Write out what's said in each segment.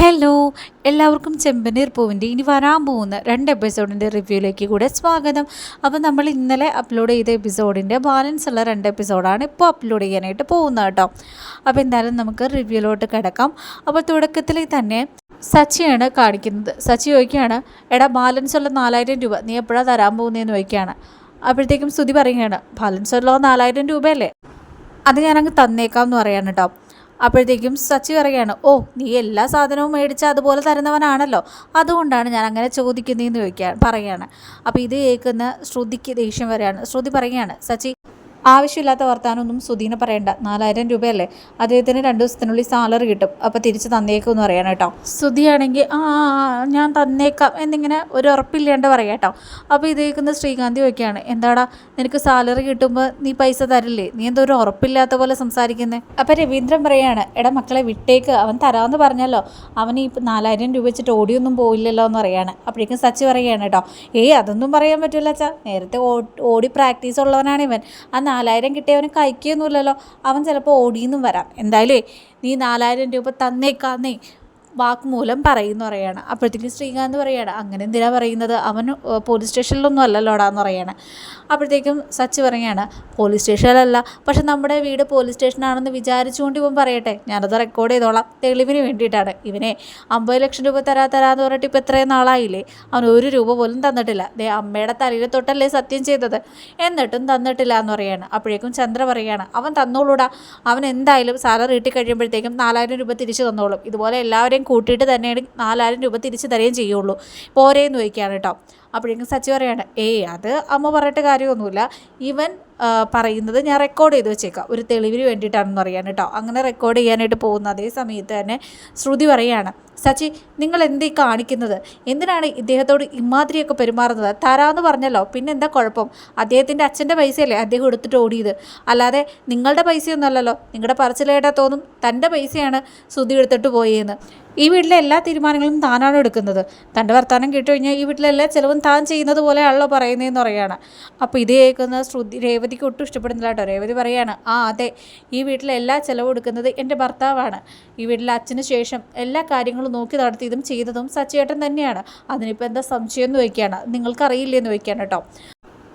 Hello എല്ലാവർക്കും ചെമ്പനീർ പൂവിന്റെ ഇനി വരാൻ പോകുന്ന രണ്ട് എപ്പിസോഡിന്റെ റിവ്യൂയിലേക്ക് കൂടെ സ്വാഗതം. അപ്പോൾ നമ്മൾ ഇന്നലെ അപ്ലോഡ് ചെയ്ത എപ്പിസോഡിന്റെ ബാലൻസ് ഉള്ള രണ്ട് എപ്പിസോഡാണ് ഇപ്പോൾ അപ്ലോഡ് ചെയ്യാനായിട്ട് പോകുന്നത് കേട്ടോ. അപ്പോൾ എന്തായാലും നമുക്ക് റിവ്യൂയിലോട്ട് കിടക്കാം. അപ്പോൾ തുടക്കത്തിൽ തന്നെ സച്ചിയാണ് കാണിക്കുന്നത്. സച്ചി ചോദിക്കുകയാണ് എടാ ബാലൻസ് ഉള്ള നാലായിരം രൂപ നീ എപ്പോഴാണ് തരാൻ പോകുന്നതെന്ന് ചോദിക്കുകയാണ്. അപ്പോഴത്തേക്കും സ്തുതി പറയുകയാണ് ബാലൻസ് ഉള്ള നാലായിരം രൂപയല്ലേ? അത് ഞാനങ്ങ് തന്നേക്കാം എന്ന് പറയാണ് കേട്ടോ. അപ്പോഴത്തേക്കും സച്ചി പറയുകയാണ് ഓ നീ എല്ലാ സാധനവും മേടിച്ച് അതുപോലെ തരുന്നവനാണല്ലോ. അതുകൊണ്ടാണ് ഞാൻ അങ്ങനെ ചോദിക്കുന്നതെന്ന് ചോദിക്കാൻ പറയുകയാണ്. അപ്പോൾ ഇത് കേൾക്കുന്ന ശ്രുതിക്ക് ദേഷ്യം വരികയാണ്. ശ്രുതി പറയുകയാണ് സച്ചി ആവശ്യമില്ലാത്ത വർത്താനമൊന്നും സുധീനെ പറയണ്ട. നാലായിരം രൂപയല്ലേ? അദ്ദേഹത്തിന് രണ്ട് ദിവസത്തിനുള്ളിൽ സാലറി കിട്ടും. അപ്പോൾ തിരിച്ച് തന്നേക്കുമെന്ന് പറയണം കേട്ടോ. സുധിയാണെങ്കിൽ ആ ഞാൻ തന്നേക്കാം എന്നിങ്ങനെ ഒരു ഉറപ്പില്ലാണ്ട് പറയാം കേട്ടോ. അപ്പോൾ ഇത് കേൾക്കുന്ന ശ്രീകാന്തി ഒക്കെയാണ് എന്താടാ നിനക്ക് സാലറി കിട്ടുമ്പോൾ നീ പൈസ തരില്ലേ? നീ എന്തോ ഒരു ഉറപ്പില്ലാത്ത പോലെ സംസാരിക്കുന്നത് അപ്പോൾ രവീന്ദ്രൻ പറയാണ് എടാ മക്കളെ വിട്ടേക്ക്. അവൻ തരാമെന്ന് പറഞ്ഞല്ലോ. അവൻ ഈ നാലായിരം രൂപ വെച്ചിട്ട് ഓടിയൊന്നും പോയില്ലല്ലോ എന്ന് പറയാണ്. അപ്പോഴേക്കും സച്ചി പറയുകയാണ് കേട്ടോ ഏയ് അതൊന്നും പറയാൻ പറ്റില്ല അച്ഛാ. നേരത്തെ ഓടി പ്രാക്ടീസ് ഉള്ളവനാണ് ഇവൻ. ആ നാലായിരം കിട്ടിയവന് കഴിക്കുകയൊന്നുമില്ലല്ലോ അവൻ ചിലപ്പോൾ ഓടിയെന്നും വരാം. എന്തായാലും നീ നാലായിരം രൂപ തന്നേക്കാന്നേ. വാക്മൂലം പറയുന്നു പറയാണ്. അപ്പോഴത്തേക്കും ശ്രീകാന്ത് പറയാണ് അങ്ങനെ എന്തിനാ പറയുന്നത്? അവൻ പോലീസ് സ്റ്റേഷനിലൊന്നും അല്ലല്ലോടാന്ന് പറയാണ്. അപ്പോഴത്തേക്കും സച്ച് പറയാണ് പോലീസ് സ്റ്റേഷനിലല്ല. പക്ഷെ നമ്മുടെ വീട് പോലീസ് സ്റ്റേഷനാണെന്ന് വിചാരിച്ചുകൊണ്ട് ഇവൻ പറയട്ടെ. ഞാനത് റെക്കോർഡ് ചെയ്തോളാം. തെളിവിന് വേണ്ടിയിട്ടാണ്. ഇവനെ അമ്പത് ലക്ഷം രൂപ തരാ തരാന്ന് പറഞ്ഞിട്ട് ഇപ്പം ഇത്രയും നാളായില്ലേ? അവൻ ഒരു രൂപ പോലും തന്നിട്ടില്ല. ദേ അമ്മയുടെ തലയിൽ തൊട്ടല്ലേ സത്യം ചെയ്തത്? എന്നിട്ടും തന്നിട്ടില്ല എന്ന് പറയാണ്. അപ്പോഴേക്കും ചന്ദ്ര പറയാണ് അവൻ തന്നോളൂടാ. അവൻ എന്തായാലും സാലറി കിട്ടി കഴിയുമ്പോഴത്തേക്കും നാലായിരം രൂപ തിരിച്ചു തന്നോളും. ഇതുപോലെ എല്ലാവരെയും കൂട്ടിയിട്ട് തന്നെയാണ് നാലായിരം രൂപ തിരിച്ചു തരികയും ചെയ്യുള്ളൂ. പോരേന്ന് ചോദിക്കുകയാണ് കേട്ടോ. അപ്പോഴേക്കും സച്ചി പറയാണ് ഏയ് അത് അമ്മ പറഞ്ഞിട്ട് കാര്യമൊന്നുമില്ല. ഇവൻ പറയുന്നത് ഞാൻ റെക്കോർഡ് ചെയ്ത് വെച്ചേക്കാം. ഒരു തെളിവിന് വേണ്ടിയിട്ടാണെന്ന് പറയാൻ കേട്ടോ. അങ്ങനെ റെക്കോർഡ് ചെയ്യാനായിട്ട് പോകുന്ന അതേ സമയത്ത് തന്നെ ശ്രുതി പറയാണ് സച്ചി നിങ്ങൾ എന്തീ കാണിക്കുന്നത്? എന്തിനാണ് ഇദ്ദേഹത്തോട് ഇമാതിരിയൊക്കെ പെരുമാറുന്നത്? തരാമെന്ന് പറഞ്ഞല്ലോ. പിന്നെ എന്താ കുഴപ്പം? അദ്ദേഹത്തിന്റെ അച്ഛന്റെ പൈസയല്ലേ അദ്ദേഹം എടുത്തിട്ട് ഓടിയത്? അല്ലാതെ നിങ്ങളുടെ പൈസയൊന്നും അല്ലല്ലോ നിങ്ങളുടെ പറച്ചിലേട്ടാ തോന്നും തന്റെ പൈസയാണ് ശ്രുതി എടുത്തിട്ട് പോയതെന്ന് ഈ വീട്ടിലെ എല്ലാ തീരുമാനങ്ങളും താനാണ് എടുക്കുന്നത്. തന്റെ വർത്തമാനം കേട്ടുകഴിഞ്ഞാൽ ഈ വീട്ടിലെ എല്ലാ ചിലവും താൻ ചെയ്യുന്നത് പോലെയാണല്ലോ പറയുന്നതെന്ന് പറയുകയാണ്. അപ്പോൾ ഇത് കേൾക്കുന്ന ശ്രുതി രേവതിക്ക് ഒട്ടും ഇഷ്ടപ്പെടുന്നില്ല കേട്ടോ. രേവതി പറയാണ് ആ അതെ ഈ വീട്ടിലെ എല്ലാ ചിലവും എടുക്കുന്നത് എന്റെ ഭർത്താവാണ്. ഈ വീട്ടിലെ അച്ഛന് ശേഷം എല്ലാ കാര്യങ്ങളും നോക്കി നടത്തിയതും ചെയ്തതും സച്ചേട്ടൻ തന്നെയാണ്. അതിനിപ്പോൾ എന്താ സംശയം എന്ന് ചോദിക്കുകയാണ്. നിങ്ങൾക്കറിയില്ലെന്ന് ചോദിക്കുകയാണ് കേട്ടോ.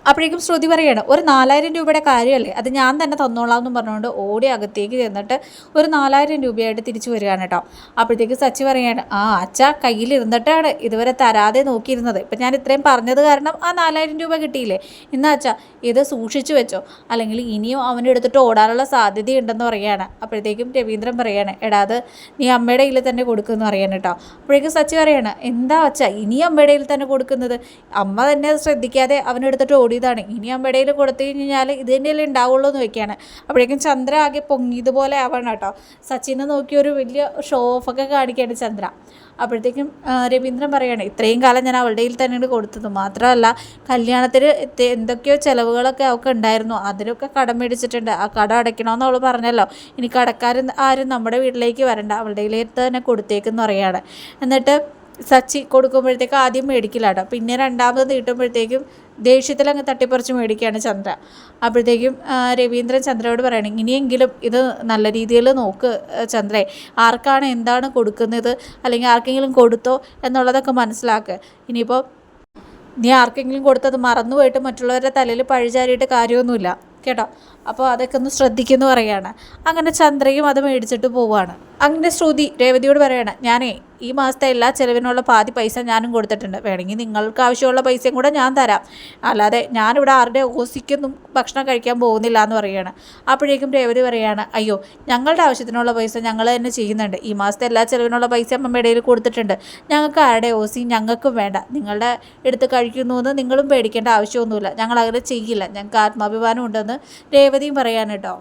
അപ്പോഴേക്കും ശ്രുതി പറയാണ് ഒരു നാലായിരം രൂപയുടെ കാര്യമല്ലേ? അത് ഞാൻ തന്നെ തന്നോളാം എന്ന് പറഞ്ഞുകൊണ്ട് ഓടി അകത്തേക്ക് ചെന്നിട്ട് ഒരു നാലായിരം രൂപയായിട്ട് തിരിച്ചു വരികയാണ് കേട്ടോ. അപ്പോഴത്തേക്ക് സച്ചി പറയാണ് ആ അച്ഛ കയ്യിലിരുന്നിട്ടാണ് ഇതുവരെ തരാതെ നോക്കിയിരുന്നത്. ഇപ്പം ഞാൻ ഇത്രയും പറഞ്ഞത് കാരണം ആ നാലായിരം രൂപ കിട്ടിയില്ലേ? ഇന്ന് അച്ഛ ഇത് സൂക്ഷിച്ചു വെച്ചോ. അല്ലെങ്കിൽ ഇനിയും അവന്റെ എടുത്തിട്ട് ഓടാനുള്ള സാധ്യതയുണ്ടെന്ന് പറയുകയാണ് അപ്പോഴത്തേക്കും രവീന്ദ്രൻ പറയാണ് എടാ അത് നീ അമ്മയുടെ കയ്യിൽ തന്നെ കൊടുക്കുമെന്ന് പറയാണ് കേട്ടോ. അപ്പോഴേക്കും സച്ചി പറയാണ് എന്താ അച്ഛ ഇനി അമ്മയുടെ കയ്യിൽ തന്നെ കൊടുക്കുന്നത്? അമ്മ തന്നെ ശ്രദ്ധിക്കാതെ അവനെടുത്തിട്ട് ഓടിയതാണ് ഇനി അമ്മയുടെ കയ്യിൽ കൊടുത്തു കഴിഞ്ഞാൽ ഇത് തന്നെയല്ലേ ഉണ്ടാവുള്ളൂ എന്ന് വെക്കുകയാണ്. അപ്പോഴേക്കും ചന്ദ്ര ആകെ പൊങ്ങിയതുപോലെ ആവണം കേട്ടോ. സച്ചിനെ നോക്കി ഒരു വലിയ ഷോ ഓഫൊക്കെ കാണിക്കുകയാണ് ചന്ദ്ര. അപ്പോഴത്തേക്കും രവീന്ദ്രൻ പറയുകയാണ് ഇത്രയും കാലം ഞാൻ അവളുടെ കയ്യിൽ തന്നെയാണ് കൊടുത്തത്. മാത്രമല്ല കല്യാണത്തിന് എന്തൊക്കെയോ ചിലവുകളൊക്കെ അവൾക്ക് ഉണ്ടായിരുന്നു. അതിനൊക്കെ കടം മേടിച്ചിട്ടുണ്ട്. ആ കടം അടയ്ക്കണമെന്ന് അവൾ പറഞ്ഞല്ലോ. ഇനി കടക്കാരൻ ആരും നമ്മുടെ വീട്ടിലേക്ക് വരണ്ട. അവളുടെ കയ്യിലേക്ക് തന്നെ കൊടുത്തേക്കെന്ന് പറയുകയാണ് എന്നിട്ട് സച്ചി കൊടുക്കുമ്പോഴത്തേക്ക് ആദ്യം മേടിക്കലാണ് പിന്നെ രണ്ടാമത് നീട്ടുമ്പോഴത്തേക്കും ദേഷ്യത്തിൽ അങ്ങ് തട്ടിപ്പറിച്ച് മേടിക്കുകയാണ് ചന്ദ്ര. അപ്പോഴത്തേക്കും രവീന്ദ്രൻ ചന്ദ്രയോട് പറയണം ഇനിയെങ്കിലും ഇത് നല്ല രീതിയിൽ നോക്ക് ചന്ദ്രേ. ആർക്കാണ് എന്താണ് കൊടുക്കുന്നത്? അല്ലെങ്കിൽ ആർക്കെങ്കിലും കൊടുത്തോ എന്നുള്ളതൊക്കെ മനസ്സിലാക്കുക ഇനിയിപ്പോൾ നീ ആർക്കെങ്കിലും കൊടുത്തത് മറന്നുപോയിട്ട് മറ്റുള്ളവരുടെ തലയിൽ പഴിചാരിയിട്ട് കാര്യമൊന്നുമില്ല. കേട്ടോ. അപ്പോൾ അതൊക്കെ ഒന്ന് ശ്രദ്ധിക്കുന്നു പറയുകയാണ്. അങ്ങനെ ചന്ദ്രയും അത് മേടിച്ചിട്ട് പോവുകയാണ്. അങ്ങനെ ശ്രുതി രേവതിയോട് പറയുകയാണ് ഞാനേ ഈ മാസത്തെ എല്ലാ ചിലവിനുള്ള പാതി പൈസ ഞാനും കൊടുത്തിട്ടുണ്ട്. വേണമെങ്കിൽ നിങ്ങൾക്ക് ആവശ്യമുള്ള പൈസയും കൂടെ ഞാൻ തരാം. അല്ലാതെ ഞാനിവിടെ ആരുടെ ഓസിക്കൊന്നും ഭക്ഷണം കഴിക്കാൻ പോകുന്നില്ല എന്ന് പറയുകയാണ്. അപ്പോഴേക്കും രേവതി പറയുകയാണ് അയ്യോ ഞങ്ങളുടെ ആവശ്യത്തിനുള്ള പൈസ ഞങ്ങൾ തന്നെ ചെയ്യുന്നുണ്ട്. ഈ മാസത്തെ എല്ലാ ചിലവിനുള്ള പൈസ അമ്മയുടെ ഇടയിൽ കൊടുത്തിട്ടുണ്ട്. ഞങ്ങൾക്ക് ആരുടെ ഓസി ഞങ്ങൾക്കും വേണ്ട. നിങ്ങളുടെ എടുത്ത് കഴിക്കുന്നു എന്ന് നിങ്ങളും പേടിക്കേണ്ട ആവശ്യമൊന്നുമില്ല. ഞങ്ങൾ അങ്ങനെ ചെയ്യില്ല. ഞങ്ങൾക്ക് ആത്മാഭിമാനം ഉണ്ടെന്ന് രേവതിയും പറയാൻ കേട്ടോ.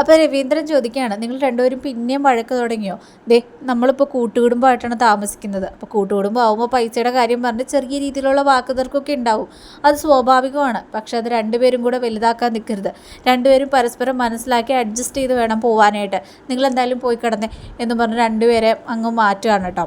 അപ്പോൾ രവീന്ദ്രൻ ചോദിക്കുകയാണ് നിങ്ങൾ രണ്ടുപേരും പിന്നെയും വഴക്ക് തുടങ്ങിയോ? ദേ നമ്മളിപ്പോൾ കൂട്ടുകുടുംബമായിട്ടാണ് താമസിക്കുന്നത്. അപ്പോൾ കൂട്ടുകുടുംബം ആകുമ്പോൾ പൈസയുടെ കാര്യം പറഞ്ഞ് ചെറിയ രീതിയിലുള്ള വാക്കുതർക്കൊക്കെ ഉണ്ടാവും. അത് സ്വാഭാവികമാണ്. പക്ഷെ അത് രണ്ടുപേരും കൂടെ വലുതാക്കാൻ നിൽക്കരുത്. രണ്ടുപേരും പരസ്പരം മനസ്സിലാക്കി അഡ്ജസ്റ്റ് ചെയ്ത് വേണം പോവാനായിട്ട്. നിങ്ങൾ എന്തായാലും പോയി കിടന്നേ എന്ന് പറഞ്ഞ് രണ്ടുപേരെ അങ്ങ് മാറ്റുകയാണ് കേട്ടോ.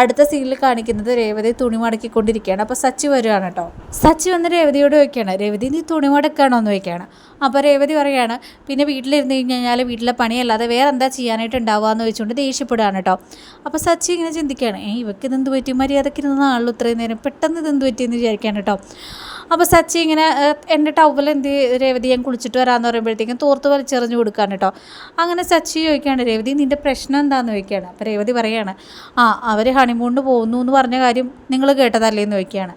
അടുത്ത സീനിൽ കാണിക്കുന്നത് രേവതി തുണി മടക്കിക്കൊണ്ടിരിക്കുകയാണ്. അപ്പോൾ സച്ചി വരികയാണ് കേട്ടോ. സച്ചി വന്ന് രേവതിയോട് ചോദിക്കുകയാണ് രേവതി നീ തുണി മടക്കാണോ? എന്ന് ചോദിക്കുകയാണ്. അപ്പോൾ രേവതി പറയുകയാണ് പിന്നെ വീട്ടിലിരുന്ന് കഴിഞ്ഞ് കഴിഞ്ഞാൽ വീട്ടിലെ പണിയല്ലാതെ വേറെ എന്താ ചെയ്യാനായിട്ട് ഉണ്ടാവുക എന്ന് വെച്ചുകൊണ്ട് ദേഷ്യപ്പെടുകയാണ് കേട്ടോ. അപ്പോൾ സച്ചി ഇങ്ങനെ ചിന്തിക്കുകയാണ് ഏ ഇവക്ക് ഇതെന്ത് പറ്റി? മര്യാദയ്ക്ക് നിന്നാണല്ലോ ഇത്രയും നേരം പെട്ടെന്ന് ഇതെന്ത് പറ്റിയെന്ന് വിചാരിക്കുകയാണ് കേട്ടോ. അപ്പോൾ സച്ചി ഇങ്ങനെ എന്റെ ടവൽ എന്ത് രേവതി ഞാൻ കുളിച്ചിട്ട് വരാമെന്ന് പറയുമ്പോഴത്തേക്കും തോർത്ത് വലിച്ചെറിഞ്ഞ് കൊടുക്കാൻ കേട്ടോ അങ്ങനെ സച്ചി ചോദിക്കുകയാണ് രേവതി നിന്റെ പ്രശ്നം എന്താണെന്ന് ചോദിക്കുകയാണ് അപ്പോൾ രേവതി പറയുകയാണ് ആ അവർ ഹണിമൂണിന് പോകുന്നു എന്ന് പറഞ്ഞ കാര്യം നിങ്ങൾ കേട്ടതല്ലേ എന്ന് ചോദിക്കുകയാണ്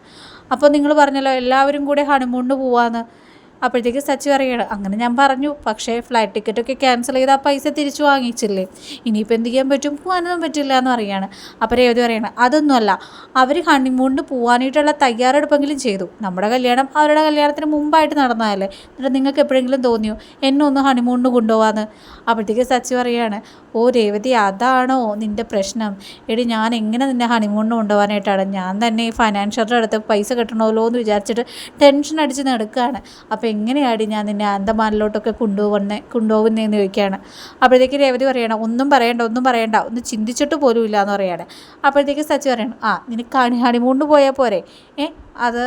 അപ്പോൾ നിങ്ങൾ പറഞ്ഞല്ലോ എല്ലാവരും കൂടെ ഹണിമൂണിന് പോവാന്ന്. അപ്പോഴത്തേക്ക് സച്ചി പറയുകയാണ് അങ്ങനെ ഞാൻ പറഞ്ഞു പക്ഷേ ഫ്ലൈറ്റ് ടിക്കറ്റൊക്കെ ക്യാൻസൽ ചെയ്ത് ആ പൈസ തിരിച്ചു വാങ്ങിച്ചില്ലേ? ഇനിയിപ്പോൾ എന്ത് ചെയ്യാൻ പറ്റും? പോകാനൊന്നും പറ്റില്ല എന്ന് പറയുകയാണ്. അപ്പോൾ രേവതി പറയണം അതൊന്നുമല്ല അവർ ഹണിമൂണിന് പോകാനായിട്ടുള്ള തയ്യാറെടുപ്പെങ്കിലും ചെയ്തു. നമ്മുടെ കല്യാണം അവരുടെ കല്യാണത്തിന് മുമ്പായിട്ട് നടന്നതല്ലേ? എന്നിട്ട് നിങ്ങൾക്ക് എപ്പോഴെങ്കിലും തോന്നിയോ? എന്നെ ഒന്ന് ഹണിമൂണിന് കൊണ്ടുപോകാന്ന്. അപ്പോഴത്തേക്ക് സച്ചി പറയുകയാണ് ഓ രേവതി അതാണോ നിന്റെ പ്രശ്നം? എടി ഞാൻ എങ്ങനെ നിന്നെ ഹണിമൂണിന് കൊണ്ടുപോകാനായിട്ടാണ്? ഞാൻ തന്നെ ഈ ഫൈനാൻഷ്യറുടെ അടുത്ത് പൈസ കിട്ടണമല്ലോ എന്ന് വിചാരിച്ചിട്ട് ടെൻഷൻ അടിച്ച് നടക്കുകയാണ്. അപ്പോൾ എങ്ങനെയാടി ഞാൻ നിന്നെ അന്തമാനിലോട്ടൊക്കെ കൊണ്ടുപോകുന്നേ കൊണ്ടുപോകുന്നതെന്ന് ചോദിക്കുകയാണ്. അപ്പോഴത്തേക്ക് രേവതി പറയണം ഒന്നും പറയണ്ട ഒന്നും പറയണ്ട ഒന്ന് ചിന്തിച്ചിട്ട് പോലും ഇല്ല എന്ന് പറയുകയാണ് അപ്പോഴത്തേക്ക് സച്ചി പറയണം ആ നിനക്ക് ഹണി ഹണിമൂണിന് പോയാൽ പോരെ. ഏ അത്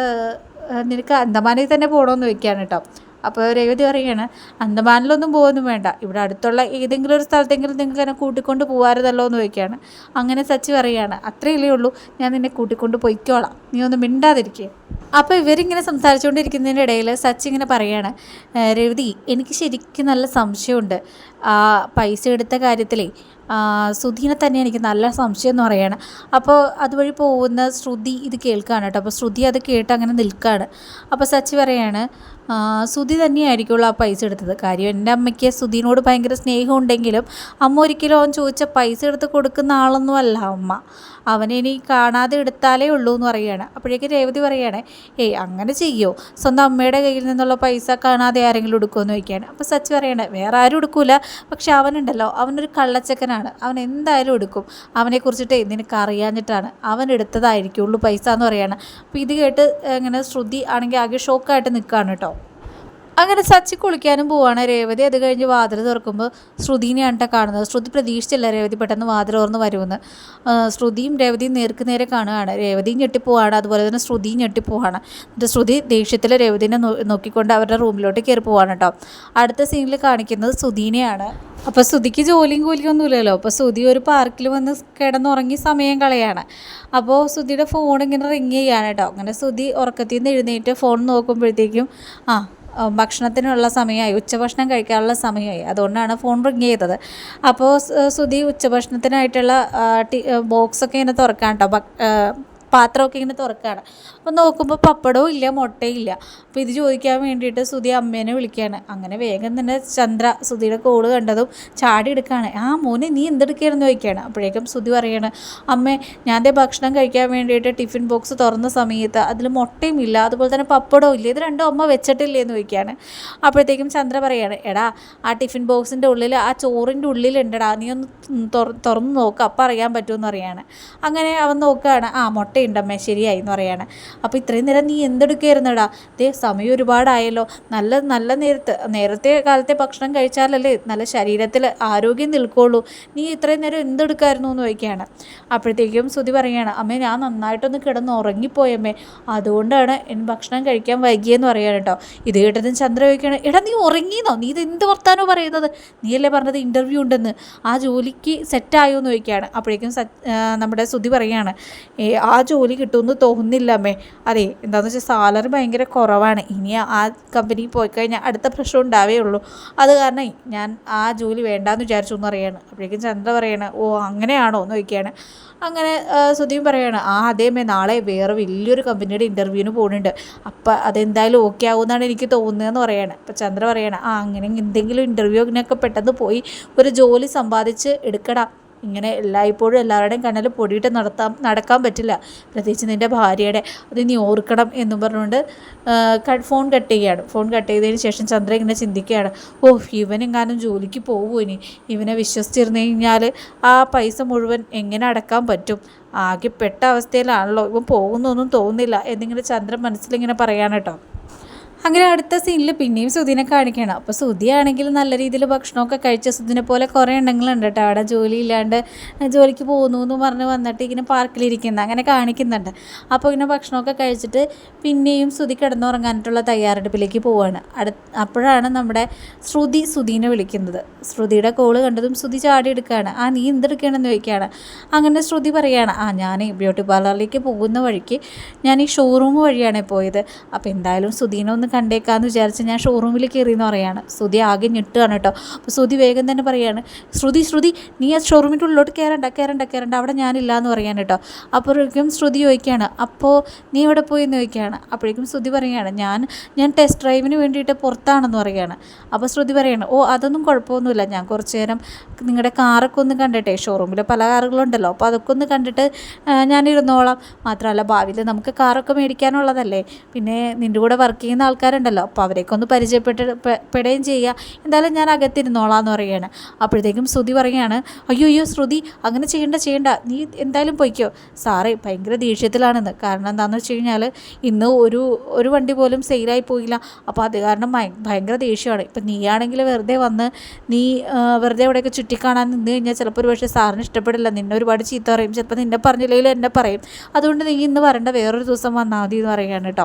നിനക്ക് അന്തമാനിൽ തന്നെ പോകണമെന്ന് ചോദിക്കുകയാണ് കേട്ടോ. അപ്പോൾ രേവതി പറയുകയാണ് അന്തമാനിലൊന്നും പോകുന്നു വേണ്ട. ഇവിടെ അടുത്തുള്ള ഏതെങ്കിലും ഒരു സ്ഥലത്തെങ്കിലും നിങ്ങൾക്ക് എന്നെ കൂട്ടിക്കൊണ്ട് പോകാറുതല്ലോ എന്ന് ചോദിക്കുകയാണ്. അങ്ങനെ സച്ചി പറയുകയാണ് അത്രയല്ലേ ഉള്ളൂ ഞാൻ നിന്നെ കൂട്ടിക്കൊണ്ട് പൊയ്ക്കോളാം. നീ ഒന്ന് മിണ്ടാതിരിക്കുക അപ്പോൾ ഇവരിങ്ങനെ സംസാരിച്ചുകൊണ്ടിരിക്കുന്നതിന്റെ ഇടയിൽ സച്ച് ഇങ്ങനെ പറയാണ് രവതി എനിക്ക് ശരിക്കും നല്ല സംശയമുണ്ട്. പൈസ എടുത്ത കാര്യത്തിലേ സുധീനെ തന്നെ എനിക്ക് നല്ല സംശയം എന്ന് പറയാണ്. അപ്പോൾ അതുവഴി പോകുന്ന ശ്രുതി ഇത് കേൾക്കുകയാണ് കേട്ടോ. അപ്പോൾ ശ്രുതി അത് കേട്ട് അങ്ങനെ നിൽക്കുകയാണ് അപ്പോൾ സച്ചി പറയാണ് സുധി തന്നെയായിരിക്കുള്ളൂ ആ പൈസ എടുത്തത്. കാര്യം എന്റെ അമ്മയ്ക്ക് ശ്രുതിനോട് ഭയങ്കര സ്നേഹമുണ്ടെങ്കിലും അമ്മ ഒരിക്കലും അവൻ ചോദിച്ച പൈസ എടുത്ത് കൊടുക്കുന്ന ആളൊന്നുമല്ല അമ്മ. അവനെ ഇനി കാണാതെ എടുത്താലേ ഉള്ളൂ എന്ന് പറയുകയാണ്. അപ്പോഴേക്ക് രേവതി പറയുകയാണ് ഏയ് അങ്ങനെ ചെയ്യോ? സ്വന്തം അമ്മയുടെ കയ്യിൽ നിന്നുള്ള പൈസ കാണാതെ ആരെങ്കിലും എടുക്കുമെന്ന് ചോദിക്കുകയാണ്. അപ്പോൾ സച്ച് പറയണേ വേറെ ആരും എടുക്കൂല പക്ഷെ അവനുണ്ടല്ലോ അവനൊരു കള്ളച്ചക്കനാണ്. അവൻ എന്തായാലും എടുക്കും. അവനെക്കുറിച്ചിട്ട് നിനക്ക് അറിയാഞ്ഞിട്ടാണ്. അവൻ എടുത്തതായിരിക്കുള്ളൂ പൈസ എന്ന് പറയുകയാണ്. അപ്പോൾ ഇത് കേട്ട് ഇങ്ങനെ ശ്രുതി ആണെങ്കിൽ ആകെ ഷോക്കായിട്ട് നിൽക്കുകയാണ് കേട്ടോ. അങ്ങനെ സച്ചി കുളിക്കാനും പോവാണ് രേവതി. അത് കഴിഞ്ഞ് വാതിൽ തുറക്കുമ്പോൾ ശ്രുതിനെയാണ് കാണുന്നത്. ശ്രുതി പ്രതീക്ഷിച്ചില്ല രേവതി പെട്ടെന്ന് വാതിൽ തുറന്ന് വരുമെന്ന്. ശ്രുതിയും രേവതിയും നേർക്ക് നേരെ കാണുകയാണ്. രേവതിയും ഞെട്ടിപ്പോവാണ്. അതുപോലെ തന്നെ ശ്രുതിയും ഞെട്ടിപ്പോവാണ്. എന്നിട്ട് ശ്രുതി ദേഷ്യത്തിൽ രേവതിനെ നോക്കിക്കൊണ്ട് അവരുടെ റൂമിലോട്ട് കയറി പോവാണ് കേട്ടോ അടുത്ത സീനിൽ കാണിക്കുന്നത് സുധീനെയാണ്. അപ്പോൾ ശ്രുതിക്ക് ജോലിയും കൂലിയും ഒന്നുമില്ലല്ലോ. അപ്പോൾ ശ്രുതി ഒരു പാർക്കിൽ വന്ന് കിടന്നുറങ്ങി സമയം കളയാണ്. അപ്പോൾ ശ്രുതിയുടെ ഫോൺ ഇങ്ങനെ റിങ് ചെയ്യാണ് കേട്ടോ അങ്ങനെ ശ്രുതി ഉറക്കത്തിൽ നിന്ന് എഴുന്നേറ്റ് ഫോൺ നോക്കുമ്പോഴത്തേക്കും ആ, ഭക്ഷണത്തിനുള്ള സമയമായി ഉച്ചഭക്ഷണം കഴിക്കാനുള്ള സമയമായി. അതുകൊണ്ടാണ് ഫോൺ റിങ് ചെയ്തത്. അപ്പോൾ സുധി ഉച്ചഭക്ഷണത്തിനായിട്ടുള്ള ബോക്സൊക്കെ ഇങ്ങനെ തുറക്കാൻ കേട്ടോ പാത്രമൊക്കെ ഇങ്ങനെ തുറക്കുകയാണ് അപ്പോൾ നോക്കുമ്പോൾ പപ്പടവും ഇല്ല മുട്ടയും ഇല്ല. അപ്പോൾ ഇത് ചോദിക്കാൻ വേണ്ടിയിട്ട് സുധി അമ്മേനെ വിളിക്കുകയാണ് അങ്ങനെ വേഗം തന്നെ ചന്ദ്ര സുധിയുടെ കോൾ കണ്ടതും ചാടി എടുക്കുകയാണ് ആ മോനെ നീ എന്തെടുക്കുകയാണെന്ന് ചോദിക്കുകയാണ്. അപ്പോഴേക്കും സുധി പറയാണ് അമ്മേ ഞാൻ ഭക്ഷണം കഴിക്കാൻ വേണ്ടിയിട്ട് ടിഫിൻ ബോക്സ് തുറന്ന സമയത്ത് അതിൽ മുട്ടയും ഇല്ല അതുപോലെ തന്നെ പപ്പടവും ഇല്ല ഇത് രണ്ടും അമ്മ വെച്ചിട്ടില്ലേ? എന്ന് ചോദിക്കുകയാണ്. അപ്പോഴത്തേക്കും ചന്ദ്ര പറയാണ് എടാ ആ ടിഫിൻ ബോക്സിന്റെ ഉള്ളിൽ ആ ചോറിന്റെ ഉള്ളിലുണ്ടടാ നീ ഒന്ന് തുറ- തുറന്ന് നോക്കുക അപ്പം അറിയാൻ പറ്റുമെന്ന് അറിയാണ് അങ്ങനെ അവൻ നോക്കുകയാണ് ആ മുട്ടയുണ്ടമ്മേ ശരിയായി എന്ന് പറയാണ്. അപ്പോൾ ഇത്രയും നേരം നീ എന്തെടുക്കുകയായിരുന്നടാ ദേ സമയം ഒരുപാടായല്ലോ. നല്ല നല്ല നേരത്തെ നേരത്തെ കാലത്തെ ഭക്ഷണം കഴിച്ചാലല്ലേ നല്ല ശരീരത്തിൽ ആരോഗ്യം നിൽക്കുള്ളൂ. നീ ഇത്രയും നേരം എന്തെടുക്കായിരുന്നു എന്ന് ചോദിക്കുകയാണ്. അപ്പോഴത്തേക്കും ശ്രുതി പറയുകയാണ് അമ്മേ ഞാൻ നന്നായിട്ടൊന്ന് കിടന്ന് ഉറങ്ങിപ്പോയമ്മേ അതുകൊണ്ടാണ് എനിക്ക് ഭക്ഷണം കഴിക്കാൻ വൈകിയെന്ന് പറയുകയാണ് കേട്ടോ. ഇത് കേട്ടതും ചന്ദ്ര ചോദിക്കുകയാണ് എടാ നീ ഉറങ്ങിയെന്നോ നീ ഇത് എന്ത് വർത്താനോ പറയുന്നത്? നീയല്ലേ പറഞ്ഞത് ഇന്റർവ്യൂ ഉണ്ടെന്ന്. ആ ജോലിക്ക് സെറ്റായോ എന്ന് ചോദിക്കുകയാണ്. അപ്പോഴേക്കും നമ്മുടെ ശ്രുതി പറയുകയാണ് ആ ജോലി കിട്ടുമെന്ന് തോന്നുന്നില്ല അമ്മേ. അതെ എന്താണെന്ന് വെച്ചാൽ സാലറി ഭയങ്കര കുറവാണ്. ഇനി ആ കമ്പനി പോയി കഴിഞ്ഞാൽ അടുത്ത പ്രശ്നം ഉണ്ടാവേ ഉള്ളൂ അത് കാരണം ഞാൻ ആ ജോലി വേണ്ടാന്ന് വിചാരിച്ചു എന്ന് പറയാണ്. അപ്പോഴേക്കും ചന്ദ്ര പറയാണ് ഓ അങ്ങനെയാണോ? എന്ന് ചോദിക്കുകയാണ്. അങ്ങനെ സുധീം പറയാണ് ആ അതേമേ നാളെ വേറെ വലിയൊരു കമ്പനിയുടെ ഇന്റർവ്യൂവിന് പോകുന്നുണ്ട് അപ്പം അതെന്തായാലും ഓക്കെ ആവുമെന്നാണ് എനിക്ക് തോന്നുന്നതെന്ന് പറയാണ്. അപ്പം ചന്ദ്ര പറയാണ് ആ അങ്ങനെ എന്തെങ്കിലും ഇന്റർവ്യൂവിനൊക്കെ പെട്ടെന്ന് പോയി ഒരു ജോലി സമ്പാദിച്ച് എടുക്കടാ. ഇങ്ങനെ എല്ലായ്പ്പോഴും എല്ലാവരുടെയും കണ്ണിൽ പൊടിയിട്ട് നടത്താൻ നടക്കാൻ പറ്റില്ല. പ്രത്യേകിച്ച് നിന്റെ ഭാര്യയുടെ അത് നീ ഓർക്കണം എന്നും പറഞ്ഞുകൊണ്ട് ഫോൺ കട്ട് ചെയ്യുകയാണ്. ഫോൺ കട്ട് ചെയ്തതിന് ശേഷം ചന്ദ്ര ഇങ്ങനെ ചിന്തിക്കുകയാണ്. ഓ ഇവനെങ്ങാനും ജോലിക്ക് പോകുമോ ഇനി? ഇവനെ വിശ്വസിച്ചിരുന്നു കഴിഞ്ഞാൽ ആ പൈസ മുഴുവൻ എങ്ങനെ അടക്കാൻ പറ്റും? ആകെപ്പെട്ട പെട്ട അവസ്ഥയിലാണല്ലോ. ഇവൻ പോകുന്നൊന്നും തോന്നുന്നില്ല എന്നിങ്ങനെ ചന്ദ്രൻ മനസ്സിലിങ്ങനെ പറയാൻ കേട്ടോ. അങ്ങനെ അടുത്ത സീനിൽ പിന്നെയും സുധീനെ കാണിക്കണം. അപ്പോൾ സുധിയാണെങ്കിൽ നല്ല രീതിയിൽ ഭക്ഷണമൊക്കെ കഴിച്ച സുധിനെ പോലെ കുറേ എണ്ണങ്ങളുണ്ട് കേട്ടോ. അവിടെ ജോലി ഇല്ലാണ്ട് ജോലിക്ക് പോകുന്നു എന്ന് പറഞ്ഞ് വന്നിട്ട് ഇങ്ങനെ പാർക്കിലിരിക്കുന്ന അങ്ങനെ കാണിക്കുന്നുണ്ട്. അപ്പോൾ ഇങ്ങനെ ഭക്ഷണമൊക്കെ കഴിച്ചിട്ട് പിന്നെയും സുധി കിടന്നുറങ്ങാനായിട്ടുള്ള തയ്യാറെടുപ്പിലേക്ക് പോവുകയാണ് അടു അപ്പോഴാണ് നമ്മുടെ ശ്രുതി സുധീനെ വിളിക്കുന്നത്. ശ്രുതിയുടെ കോൾ കണ്ടതും ശ്രുതി ചാടി എടുക്കുകയാണ് ആ നീ എന്തെടുക്കുകയാണെന്ന് ചോദിക്കുകയാണ്. അങ്ങനെ ശ്രുതി പറയുകയാണ് ആ ഞാൻ ബ്യൂട്ടി പാർലറിലേക്ക് പോകുന്ന വഴിക്ക് ഞാൻ ഈ ഷോറൂം വഴിയാണ് പോയത്. അപ്പോൾ എന്തായാലും സുധീനെ ഒന്ന് കണ്ടേക്കാന്ന് വിചാരിച്ച് ഞാൻ ഷോറൂമിൽ കയറിയെന്ന് പറയാണ്. ശ്രുതി ആകെ ഞെട്ടുകയാണ് കേട്ടോ. അപ്പോൾ ശ്രുതി വേഗം തന്നെ പറയാണ് ശ്രുതി ശ്രുതി നീ ആ ഷോറൂമിന്റെ ഉള്ളിലോട്ട് കയറണ്ട കയറണ്ട കയറണ്ട അവിടെ ഞാനില്ല എന്ന് പറയാൻ കേട്ടോ. അപ്പോഴേക്കും ശ്രുതി ചോദിക്കുകയാണ് അപ്പോൾ നീ എവിടെ പോയി എന്ന് ചോദിക്കുകയാണ്. അപ്പോഴേക്കും ശ്രുതി പറയുകയാണ് ഞാൻ ഞാൻ ടെസ്റ്റ് ഡ്രൈവിന് വേണ്ടിയിട്ട് പുറത്താണെന്ന് പറയുകയാണ് അപ്പോൾ ശ്രുതി പറയാണ് ഓ അതൊന്നും കുഴപ്പമൊന്നുമില്ല. ഞാൻ കുറച്ച് നേരം നിങ്ങളുടെ കാറൊക്കെ ഒന്ന് കണ്ടിട്ടെ ഷോറൂമിൽ പല കാറുകളുണ്ടല്ലോ. അപ്പോൾ അതൊക്കെ ഒന്ന് കണ്ടിട്ട് ഞാൻ ഇരുന്നോളാം മാത്രമല്ല ഭാവിയിൽ നമുക്ക് കാറൊക്കെ മേടിക്കാനുള്ളതല്ലേ. പിന്നെ നിന്റെ കൂടെ വർക്ക് ചെയ്യുന്ന ആൾക്കാരുണ്ടല്ലോ. അപ്പോൾ അവരെയൊക്കെ ഒന്ന് പരിചയപ്പെട്ട് പെടുകയും ചെയ്യുക. എന്തായാലും ഞാൻ അകത്തിരുന്നോളാം എന്ന് പറയുകയാണ്. അപ്പോഴത്തേക്കും ശ്രുതി പറയുകയാണ് അയ്യോ അയ്യോ ശ്രുതി അങ്ങനെ ചെയ്യണ്ട ചെയ്യണ്ട. നീ എന്തായാലും പൊയ്ക്കോ. സാറേ ഭയങ്കര ദേഷ്യത്തിലാണെന്ന്. കാരണം എന്താണെന്ന് വെച്ച് കഴിഞ്ഞാൽ ഇന്ന് ഒരു ഒരു വണ്ടി പോലും സെയിലായി പോയില്ല. അപ്പോൾ അത് കാരണം ഭയങ്കര ദേഷ്യമാണ്. ഇപ്പം നീയാണെങ്കിൽ വെറുതെ വന്ന് നീ വെറുതെ എവിടെയൊക്കെ ചുറ്റിക്കാണാൻ നിന്ന് കഴിഞ്ഞാൽ ചിലപ്പോൾ ഒരു പക്ഷേ സാറിന് ഇഷ്ടപ്പെടില്ല. നിന്നെ ഒരുപാട് ചീത്ത പറയും. ചിലപ്പോൾ നിന്നെ പറഞ്ഞില്ലെങ്കിലും എന്നെ പറയും. അതുകൊണ്ട് നീ ഇന്ന് വരേണ്ട. വേറൊരു ദിവസം വന്നാൽ മതി എന്ന് പറയുകയാണ് കേട്ടോ.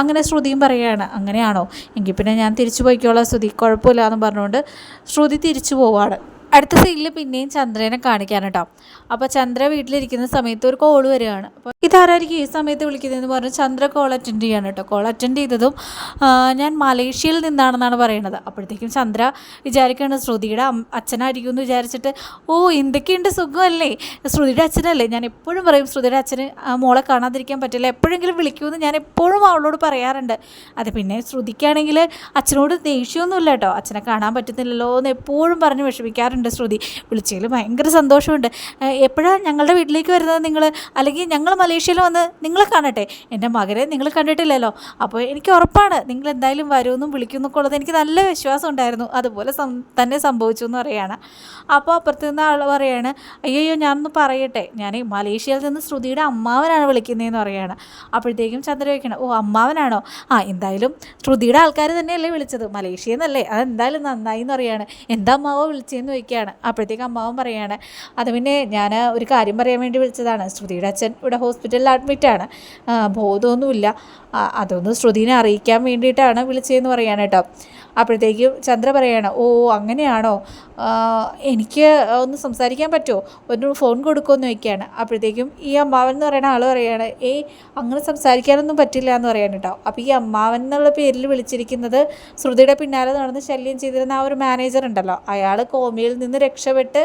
അങ്ങനെ ശ്രുതിയും പറയുകയാണ് അങ്ങനെയാണോ? എങ്കിൽ പിന്നെ ഞാൻ തിരിച്ചു പോയിക്കോളാം ശ്രുതി. കുഴപ്പമില്ല എന്ന് പറഞ്ഞുകൊണ്ട് ശ്രുതി തിരിച്ചു പോവാണ്. അടുത്ത സീനിൽ പിന്നെയും ചന്ദ്രനെ കാണിക്കാൻ കേട്ടോ അപ്പോൾ ചന്ദ്ര വീട്ടിലിരിക്കുന്ന സമയത്ത് ഒരു കോൾ വരികയാണ്. അപ്പോൾ ഇതാരായിരിക്കും ഈ സമയത്ത് വിളിക്കുന്നതെന്ന് പറഞ്ഞാൽ ചന്ദ്ര കോൾ അറ്റൻഡ് ചെയ്യാണ് കേട്ടോ കോൾ അറ്റൻഡ് ചെയ്തതും ഞാൻ മലേഷ്യയിൽ നിന്നാണെന്നാണ് പറയുന്നത് അപ്പോഴത്തേക്കും ചന്ദ്ര വിചാരിക്കുകയാണ് ശ്രുതിയുടെ അച്ഛനായിരിക്കും എന്ന് വിചാരിച്ചിട്ട് ഓ എന്തൊക്കെയുണ്ട് സുഖമല്ലേ? ശ്രുതിയുടെ അച്ഛനല്ലേ? ഞാൻ എപ്പോഴും പറയും ശ്രുതിയുടെ അച്ഛന് മോളെ കാണാതിരിക്കാൻ പറ്റില്ല. എപ്പോഴെങ്കിലും വിളിക്കുമെന്ന് ഞാൻ എപ്പോഴും അവളോട് പറയാറുണ്ട്. അത് പിന്നെ ശ്രുതിക്കാണെങ്കിൽ അച്ഛനോട് ദേഷ്യമൊന്നുമില്ല കേട്ടോ അച്ഛനെ കാണാൻ പറ്റുന്നില്ലല്ലോ എന്ന് എപ്പോഴും പറഞ്ഞ് വിഷമിക്കാറുണ്ട്. ഉണ്ട് ശ്രുതി. വിളിച്ചതിൽ ഭയങ്കര സന്തോഷമുണ്ട്. എപ്പോഴാണ് ഞങ്ങളുടെ വീട്ടിലേക്ക് വരുന്നത് നിങ്ങൾ? അല്ലെങ്കിൽ ഞങ്ങൾ മലേഷ്യയിൽ വന്ന് നിങ്ങളെ കാണട്ടെ? എന്റെ മകനെ നിങ്ങൾ കണ്ടിട്ടില്ലല്ലോ. അപ്പോൾ എനിക്ക് ഉറപ്പാണ് നിങ്ങൾ എന്തായാലും വരുമെന്നും വിളിക്കുന്നു ഉള്ളത് എനിക്ക് നല്ല വിശ്വാസം ഉണ്ടായിരുന്നു. അതുപോലെ തന്നെ സംഭവിച്ചു എന്ന് പറയുകയാണ്. അപ്പോൾ അപ്പുറത്ത് നിന്ന് ആൾ പറയുകയാണ് അയ്യോ ഞാനൊന്ന് പറയട്ടെ. ഞാൻ മലേഷ്യയിൽ നിന്ന് ശ്രുതിയുടെ അമ്മാവനാണ് വിളിക്കുന്നതെന്ന് പറയുകയാണ്. അപ്പോഴത്തേക്കും ചന്ദ്ര ചോദിക്കണം ഓ അമ്മാവനാണോ? ആ എന്തായാലും ശ്രുതിയുടെ ആൾക്കാർ തന്നെയല്ലേ വിളിച്ചത്. മലേഷ്യയിൽ നിന്നല്ലേ. അതെന്തായാലും നന്നായി എന്ന് പറയുകയാണ്. എന്താ അമ്മാവോ വിളിച്ചതെന്ന് ചോദിക്കുക വിളിക്കുകയാണ് അപ്പോഴത്തേക്ക് അമ്മാവൻ പറയുകയാണ് അത് പിന്നെ ഞാൻ ഒരു കാര്യം പറയാൻ വേണ്ടി വിളിച്ചതാണ്. ശ്രുതിയുടെ അച്ഛൻ ഇവിടെ ഹോസ്പിറ്റലിൽ അഡ്മിറ്റാണ് ബോധമൊന്നുമില്ല. അതൊന്ന് ശ്രുതിനെ അറിയിക്കാൻ വേണ്ടിയിട്ടാണ് വിളിച്ചതെന്ന് പറയാണ് കേട്ടോ. അപ്പോഴത്തേക്കും ചന്ദ്ര പറയാണ് ഓ അങ്ങനെയാണോ? എനിക്ക് ഒന്ന് സംസാരിക്കാൻ പറ്റുമോ? ഒരു ഫോൺ കൊടുക്കുമെന്ന് ചോദിക്കുകയാണ്. അപ്പോഴത്തേക്കും ഈ അമ്മാവൻ എന്ന് പറയുന്ന ആൾ പറയുകയാണ് ഏയ് അങ്ങനെ സംസാരിക്കാനൊന്നും പറ്റില്ല എന്ന് പറയാൻ കേട്ടോ. അപ്പോൾ ഈ അമ്മാവൻ എന്നുള്ള പേരിൽ വിളിച്ചിരിക്കുന്നത് ശ്രുതിയുടെ പിന്നാലെ നടന്ന് ശല്യം ചെയ്തിരുന്ന ആ ഒരു മാനേജർ ഉണ്ടല്ലോ. അയാൾ കോമിയിൽ നിന്ന് രക്ഷപ്പെട്ട്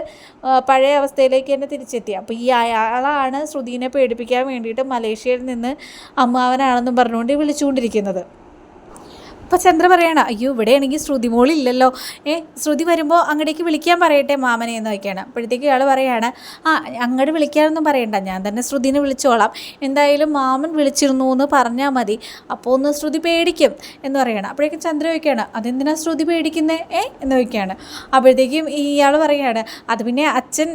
പഴയ അവസ്ഥയിലേക്ക് തന്നെ തിരിച്ചെത്തി. അപ്പോൾ ഈ അയാളാണ് ശ്രുതിനെ പേടിപ്പിക്കാൻ വേണ്ടിയിട്ട് മലേഷ്യയിൽ നിന്ന് അമ്മാവനാണെന്നും പറഞ്ഞുകൊണ്ട് വിളിച്ചുകൊണ്ടിരിക്കുന്നത്. അപ്പോൾ ചന്ദ്ര പറയണം അയ്യോ ഇവിടെയാണെങ്കിൽ ശ്രുതി മോളില്ലല്ലോ. ഏ ശ്രുതി വരുമ്പോൾ അങ്ങടേക്ക് വിളിക്കാൻ പറയട്ടെ മാമനെ എന്ന് നോക്കിയാണ് അപ്പോഴത്തേക്ക് ഇയാൾ പറയാണ് ആ അങ്ങോട്ട് വിളിക്കാനൊന്നും പറയണ്ട ഞാൻ തന്നെ ശ്രുതിനെ വിളിച്ചോളാം. എന്തായാലും മാമൻ വിളിച്ചിരുന്നു എന്ന് പറഞ്ഞാൽ മതി. അപ്പോൾ ഒന്ന് ശ്രുതി പേടിക്കും എന്ന് പറയണം. അപ്പോഴേക്കും ചന്ദ്ര ചോദിക്കുകയാണ് അതെന്തിനാ ശ്രുതി പേടിക്കുന്നത് ഏ എന്ന് നോക്കിയാണ് അപ്പോഴത്തേക്കും ഇയാൾ പറയുകയാണ് അത് പിന്നെ അച്ഛൻ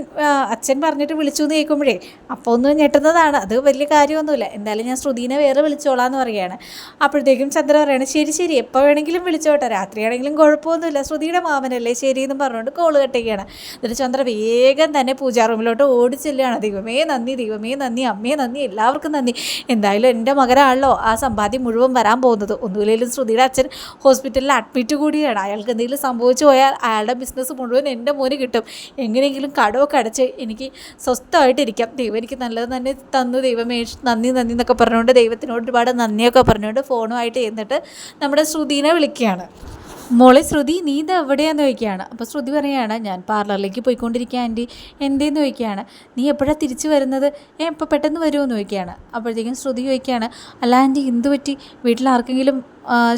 അച്ഛൻ പറഞ്ഞിട്ട് വിളിച്ചു എന്ന് കേൾക്കുമ്പോഴേ അപ്പോൾ ഒന്ന് ഞെട്ടുന്നതാണ്. അത് വലിയ കാര്യമൊന്നുമില്ല. എന്തായാലും ഞാൻ ശ്രുതിനെ വേറെ വിളിച്ചോളാം എന്ന് പറയുകയാണ് അപ്പോഴത്തേക്കും ചന്ദ്ര പറയാണ് ശരി ശരി. എപ്പോൾ വേണമെങ്കിലും വിളിച്ചോട്ടെ. രാത്രിയാണെങ്കിലും കുഴപ്പമൊന്നുമില്ല. ശ്രുതിയുടെ മാമനല്ലേ ശരിയെന്നും പറഞ്ഞുകൊണ്ട് കോൾ കട്ടുകയാണ് എന്നിട്ട് ചന്ദ്ര വേഗം തന്നെ പൂജാ റൂമിലോട്ട് ഓടി ചെല്ലുകയാണ്. ദൈവമേ നന്ദി ദൈവമേ നന്ദി അമ്മയെ നന്ദി എല്ലാവർക്കും നന്ദി. എന്തായാലും എന്റെ മകനാണല്ലോ ആ സമ്പാദ്യം മുഴുവൻ വരാൻ പോകുന്നത്. ഒന്നുമില്ലെങ്കിലും ശ്രുതിയുടെ അച്ഛൻ ഹോസ്പിറ്റലിൽ അഡ്മിറ്റ് കൂടിയാണ്. അയാൾക്ക് എന്തെങ്കിലും സംഭവിച്ചു പോയാൽ അയാളുടെ ബിസിനസ് മുഴുവൻ എന്റെ മോന് കിട്ടും. എങ്ങനെയെങ്കിലും കടമൊക്കെ അടച്ച് എനിക്ക് സ്വസ്ഥമായിട്ടിരിക്കാം. ദൈവം എനിക്ക് നല്ലത് തന്നെ തന്നു. ദൈവമേ നന്ദി നന്ദി എന്നൊക്കെ പറഞ്ഞുകൊണ്ട് ദൈവത്തിനോട് ഒരുപാട് നന്ദിയൊക്കെ പറഞ്ഞുകൊണ്ട് ഫോണുമായിട്ട് എന്നിട്ട് നമ്മുടെ ശ്രുതിനെ വിളിക്കുകയാണ്. മോളെ ശ്രുതി നീ ഇത് എവിടെയാന്ന് ചോദിക്കുകയാണ്. അപ്പോൾ ശ്രുതി പറയുകയാണ് ഞാൻ പാർലറിലേക്ക് പോയിക്കൊണ്ടിരിക്കുക ആന്റി എന്തേന്ന് ചോദിക്കുകയാണ്. നീ എപ്പോഴാണ് തിരിച്ചു വരുന്നത്? ഏ ഇപ്പോൾ പെട്ടെന്ന് വരുമെന്ന് ചോദിക്കുകയാണ്. അപ്പോഴത്തേക്കും ശ്രുതി ചോദിക്കുകയാണ് അല്ല ആന്റി എന്ത് പറ്റി? വീട്ടിൽ ആർക്കെങ്കിലും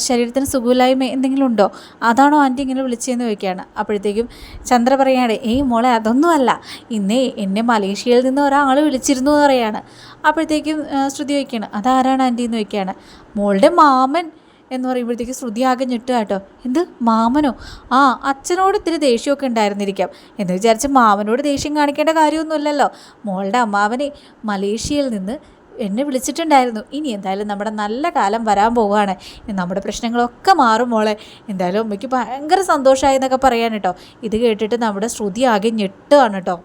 ശരീരത്തിന് സുഖമില്ലായ്മ എന്തെങ്കിലും ഉണ്ടോ? അതാണോ ആന്റി ഇങ്ങനെ വിളിച്ചതെന്ന് ചോദിക്കുകയാണ്. അപ്പോഴത്തേക്കും ചന്ദ്ര പറയുകയാണ് ഏയ് മോളെ അതൊന്നുമല്ല ഇന്നേ എന്നെ മലേഷ്യയിൽ നിന്ന് ഒരാൾ വിളിച്ചിരുന്നു എന്ന് പറയുകയാണ് അപ്പോഴത്തേക്കും ശ്രുതി ചോദിക്കുകയാണ് അതാരാണ് ആന്റി എന്ന് ചോദിക്കുകയാണ്. മോളുടെ മാമൻ. എന്ന് പറയുമ്പോഴത്തേക്ക് ശ്രുതി ആകെ ഞെട്ടുക കേട്ടോ. എന്ത്? മാമനോ? ആ അച്ഛനോട് ഇത്തിരി ദേഷ്യമൊക്കെ ഉണ്ടായിരുന്നിരിക്കാം. എന്ന് വിചാരിച്ച് മാമനോട് ദേഷ്യം കാണിക്കേണ്ട കാര്യമൊന്നുമില്ലല്ലോ. മോളുടെ അമ്മാവനെ മലേഷ്യയിൽ നിന്ന് എന്നെ വിളിച്ചിട്ടുണ്ടായിരുന്നു. ഇനി എന്തായാലും നമ്മുടെ നല്ല കാലം വരാൻ പോവുകയാണ്. നമ്മുടെ പ്രശ്നങ്ങളൊക്കെ മാറും മോളെ. എന്തായാലും അമ്മയ്ക്ക് ഭയങ്കര സന്തോഷമായി എന്നൊക്കെ പറയാൻ കേട്ടോ. ഇത് കേട്ടിട്ട് നമ്മുടെ ശ്രുതി ആകെ ഞെട്ടുകയാണ് കേട്ടോ.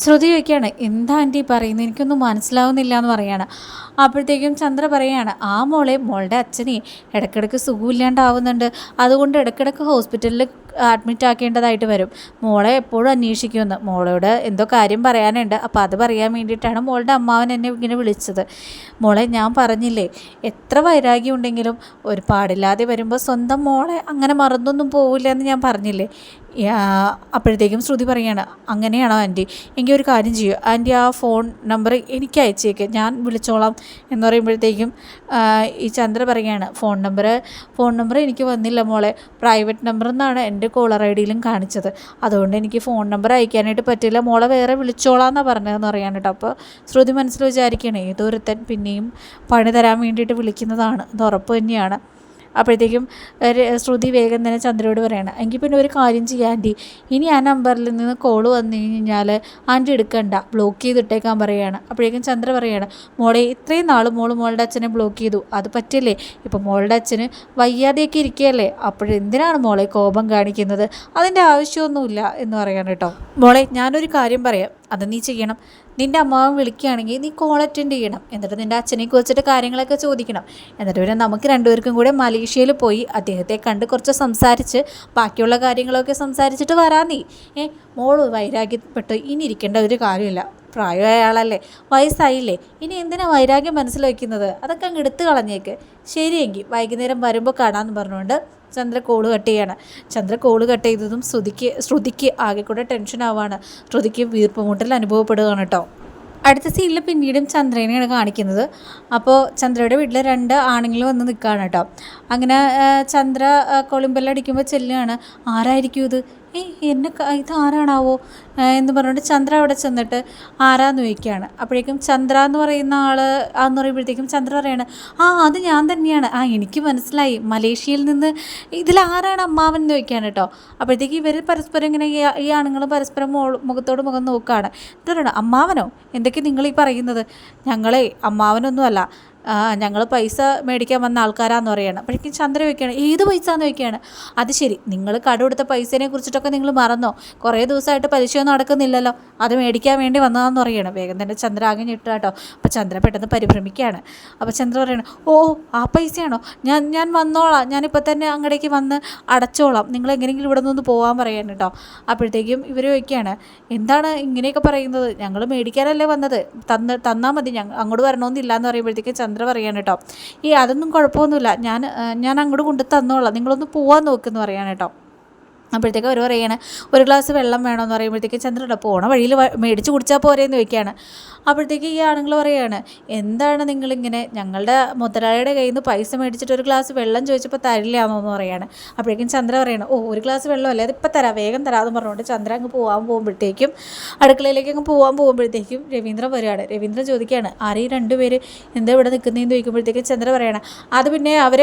ശ്രുതി ചോദിക്കുകയാണ് എന്താ ആന്റി പറയുന്നത്? എനിക്കൊന്നും മനസ്സിലാവുന്നില്ല എന്ന് പറയാണ്. അപ്പോഴത്തേക്കും ചന്ദ്ര പറയാണ് ആ മോളെ മോളുടെ അച്ഛനെ ഇടയ്ക്കിടയ്ക്ക് സുഖമില്ലാണ്ടാവുന്നുണ്ട്. അതുകൊണ്ട് ഇടയ്ക്കിടയ്ക്ക് ഹോസ്പിറ്റലിൽ അഡ്മിറ്റ് ആക്കേണ്ടതായിട്ട് വരും. മോളെ എപ്പോഴും അന്വേഷിക്കുമെന്ന്. മോളോട് എന്തോ കാര്യം പറയാനുണ്ട്. അപ്പോൾ അത് പറയാൻ വേണ്ടിയിട്ടാണ് മോളുടെ അമ്മാവൻ എന്നെ ഇങ്ങനെ വിളിച്ചത്. മോളെ ഞാൻ പറഞ്ഞില്ലേ എത്ര വൈരാഗ്യം ഉണ്ടെങ്കിലും ഒരു പാടില്ലാതെ വരുമ്പോൾ സ്വന്തം മോളെ അങ്ങനെ മറന്നൊന്നും പോവില്ല എന്ന് ഞാൻ പറഞ്ഞില്ലേ? അപ്പോഴത്തേക്കും ശ്രുതി പറയാണ് അങ്ങനെയാണോ ആന്റി? എങ്കിൽ ഒരു കാര്യം ചെയ്യൂ. ആന്റി ആ ഫോൺ നമ്പർ എനിക്ക് അയച്ചേക്ക്. ഞാൻ വിളിച്ചോളാം. എന്ന് പറയുമ്പോഴത്തേക്കും ഈ ചന്ദ്ര പറയുകയാണ് ഫോൺ നമ്പർ ഫോൺ നമ്പർ എനിക്ക് വന്നില്ല മോളെ. പ്രൈവറ്റ് നമ്പർ എന്നാണ് എന്റെ കോളർ ഐ ഡിയിലും കാണിച്ചത്. അതുകൊണ്ട് എനിക്ക് ഫോൺ നമ്പർ അയക്കാനായിട്ട് പറ്റില്ല. മോളെ വേറെ വിളിച്ചോളാം എന്നാണ് പറഞ്ഞതെന്ന് പറയാൻ കേട്ടോ. അപ്പോൾ ശ്രുതി മനസ്സിൽ വിചാരിക്കുകയാണ് ഏതൊരുത്തൻ പിന്നെയും പണി തരാൻ വേണ്ടിയിട്ട് വിളിക്കുന്നതാണ്. അത് ഉറപ്പ് തന്നെയാണ്. അപ്പോഴത്തേക്കും ശ്രുതി വേഗം തന്നെ ചന്ദ്രയോട് പറയണം എങ്കിൽ പിന്നെ ഒരു കാര്യം ചെയ്യാം ആന്റി. ഇനി ആ നമ്പറിൽ നിന്ന് കോൾ വന്നു കഴിഞ്ഞാൽ ആന്റി എടുക്കണ്ട ബ്ലോക്ക് ചെയ്തിട്ടേക്കാൻ പറയുകയാണ് അപ്പോഴേക്കും ചന്ദ്ര പറയാണ് മോളെ ഇത്രയും നാൾ മോൾ മോളുടെ അച്ഛനെ ബ്ലോക്ക് ചെയ്തു. അത് പറ്റില്ലേ ഇപ്പം മോളുടെ അച്ഛന് വയ്യാതെയൊക്കെ ഇരിക്കുകയല്ലേ? അപ്പോഴെന്തിനാണ് മോളെ കോപം കാണിക്കുന്നത്? അതിന്റെ ആവശ്യമൊന്നുമില്ല എന്ന് പറയാണ് കേട്ടോ. മോളെ ഞാനൊരു കാര്യം പറയാം. അത് നീ ചെയ്യണം. നിന്റെ അമ്മാവൻ വിളിക്കുകയാണെങ്കിൽ നീ കോൾ അറ്റൻഡ് ചെയ്യണം. എന്നിട്ട് നിന്റെ അച്ഛനെ കുറിച്ചിട്ട് കാര്യങ്ങളൊക്കെ ചോദിക്കണം. എന്നിട്ട് പിന്നെ നമുക്ക് രണ്ടുപേർക്കും കൂടെ മലേഷ്യയിൽ പോയി അദ്ദേഹത്തെ കണ്ട് കുറച്ച് സംസാരിച്ച് ബാക്കിയുള്ള കാര്യങ്ങളൊക്കെ സംസാരിച്ചിട്ട് വരാൻ നീ. ഏ മോൾ വൈരാഗ്യപ്പെട്ട് ഇനി ഇരിക്കേണ്ട ഒരു കാര്യമില്ല. പ്രായമായ ആളല്ലേ വയസ്സായില്ലേ ഇനി എന്തിനാ വൈരാഗ്യം മനസ്സിൽ വയ്ക്കുന്നത്? അതൊക്കെ അങ്ങ് എടുത്തു കളഞ്ഞേക്ക്. ശരിയെങ്കിൽ വൈകുന്നേരം വരുമ്പോൾ കാണാമെന്ന് പറഞ്ഞുകൊണ്ട് ചന്ദ്ര കോൾ കട്ട് ചെയ്യാണ്. ചന്ദ്ര കോൾ കട്ട് ചെയ്തതും ശ്രുതിക്ക് ശ്രുതിക്ക് ആകെ കൂടെ ടെൻഷൻ ആവാണ്. ശ്രുതിക്ക് വീർപ്പുമുട്ടൽ അനുഭവപ്പെടുകയാണ് കേട്ടോ അടുത്ത സീനിൽ പിന്നീടും ചന്ദ്രനെയാണ് കാണിക്കുന്നത്. അപ്പോൾ ചന്ദ്രയുടെ വീട്ടിൽ രണ്ട് ആണുങ്ങൾ വന്ന് നിൽക്കുകയാണ് കേട്ടോ അങ്ങനെ ചന്ദ്ര ആ, കൊളുമ്പെല്ലടിക്കുമ്പോൾ ചെല്ലുകയാണ്. ആരായിരിക്കും ഇത്? ഏ എന്നെ ഇത് ആരാണാവോ? എന്ന് പറഞ്ഞുകൊണ്ട് ചന്ദ്ര അവിടെ ചെന്നിട്ട് ആരാന്ന് ചോദിക്കുകയാണ്. അപ്പോഴേക്കും ചന്ദ്ര എന്ന് പറയുന്ന ആൾ ആന്ന് പറയുമ്പോഴത്തേക്കും ചന്ദ്ര പറയാണ് ആ അത് ഞാൻ തന്നെയാണ്. ആ എനിക്ക് മനസ്സിലായി. മലേഷ്യയിൽ നിന്ന് ഇതിൽ ആരാണ് അമ്മാവൻ എന്ന് ചോദിക്കുകയാണ് കേട്ടോ. അപ്പോഴത്തേക്ക് ഇവർ പരസ്പരം ഇങ്ങനെ ഈ ഈ ആണുങ്ങൾ പരസ്പരം മോ മുഖത്തോട് മുഖം നോക്കുകയാണ്. ഇതാണ് അമ്മാവനോ? എന്തൊക്കെ നിങ്ങൾ ഈ പറയുന്നത്? ഞങ്ങളെ അമ്മാവനൊന്നുമല്ല. ഞങ്ങൾ പൈസ മേടിക്കാൻ വന്ന ആൾക്കാരാന്ന് പറയണം. അപ്പോഴേക്കും ചന്ദ്ര വയ്ക്കുകയാണ് ഏത് പൈസ എന്ന് വയ്ക്കുകയാണ് അത് ശരി നിങ്ങൾ കട കൊടുത്ത പൈസേനെ കുറിച്ചിട്ടൊക്കെ നിങ്ങൾ മറന്നോ? കുറേ ദിവസമായിട്ട് പലിശയൊന്നും നടക്കുന്നില്ലല്ലോ അത് മേടിക്കാൻ വേണ്ടി വന്നതാന്ന് പറയണം. വേഗം തന്നെ ചന്ദ്ര ആകെ ഞെട്ടുക കേട്ടോ. അപ്പോൾ ചന്ദ്ര പെട്ടെന്ന് പരിഭ്രമിക്കുകയാണ്. അപ്പോൾ ചന്ദ്ര പറയണം ഓ ആ പൈസയാണോ? ഞാൻ ഞാൻ വന്നോളാം. ഞാനിപ്പോൾ തന്നെ അങ്ങടേക്ക് വന്ന് അടച്ചോളാം. നിങ്ങൾ എങ്ങനെയെങ്കിലും ഇവിടെ നിന്ന് പോകാൻ പറയാൻ കേട്ടോ. അപ്പോഴത്തേക്കും ഇവർ ചോദിക്കുകയാണ് എന്താണ് ഇങ്ങനെയൊക്കെ പറയുന്നത്? ഞങ്ങൾ മേടിക്കാനല്ലേ വന്നത്. തന്ന് തന്നാൽ മതി. ഞങ്ങൾ അങ്ങോട്ട് വരണമെന്നില്ല എന്ന് പറയുമ്പോഴത്തേക്കും ചന്ദ്ര പറയാണ് കേട്ടോ. ഈ അതൊന്നും കുഴപ്പമൊന്നുമില്ല. ഞാൻ ഞാൻ അങ്ങോട്ട് കൊണ്ട് തന്നോളാം നിങ്ങളൊന്ന് പോവാൻ നോക്കുമെന്ന് പറയാണ് കേട്ടോ. അപ്പോഴത്തേക്ക് അവർ പറയാണ് ഒരു ഗ്ലാസ് വെള്ളം വേണമെന്ന് പറയുമ്പോഴത്തേക്ക് ചന്ദ്രൻ പോണ വഴിയിൽ മേടിച്ച് കുടിച്ചാൽ പോരെയെന്ന് ചോദിക്കുകയാണ്. അപ്പോഴത്തേക്ക് ഈ ആണുങ്ങൾ പറയുകയാണ് എന്താണ് നിങ്ങളിങ്ങനെ ഞങ്ങളുടെ മുതലാളിയുടെ കയ്യിൽ നിന്ന് പൈസ മേടിച്ചിട്ട് ഒരു ഗ്ലാസ് വെള്ളം ചോദിച്ചപ്പോൾ തരില്ലാന്നോ എന്ന് പറയുകയാണ് അപ്പോഴേക്കും ചന്ദ്ര പറയാണ് ഓ ഒരു ഗ്ലാസ് വെള്ളമല്ലേ അതിപ്പോൾ തരാം വേഗം തരാമെന്ന് പറഞ്ഞുകൊണ്ട് ചന്ദ്ര അങ്ങ് പോകാൻ പോകുമ്പോഴത്തേക്കും അടുക്കളയിലേക്ക് അങ്ങ് പോകാൻ പോകുമ്പോഴത്തേക്കും രവീന്ദ്രൻ വരികയാണ്. രവീന്ദ്രൻ ചോദിക്കുകയാണ് ആരെയും രണ്ടുപേര് എന്താ ഇവിടെ നിൽക്കുന്നതെന്ന് ചോദിക്കുമ്പോഴത്തേക്കും ചന്ദ്ര പറയാണ് അത് പിന്നെ അവർ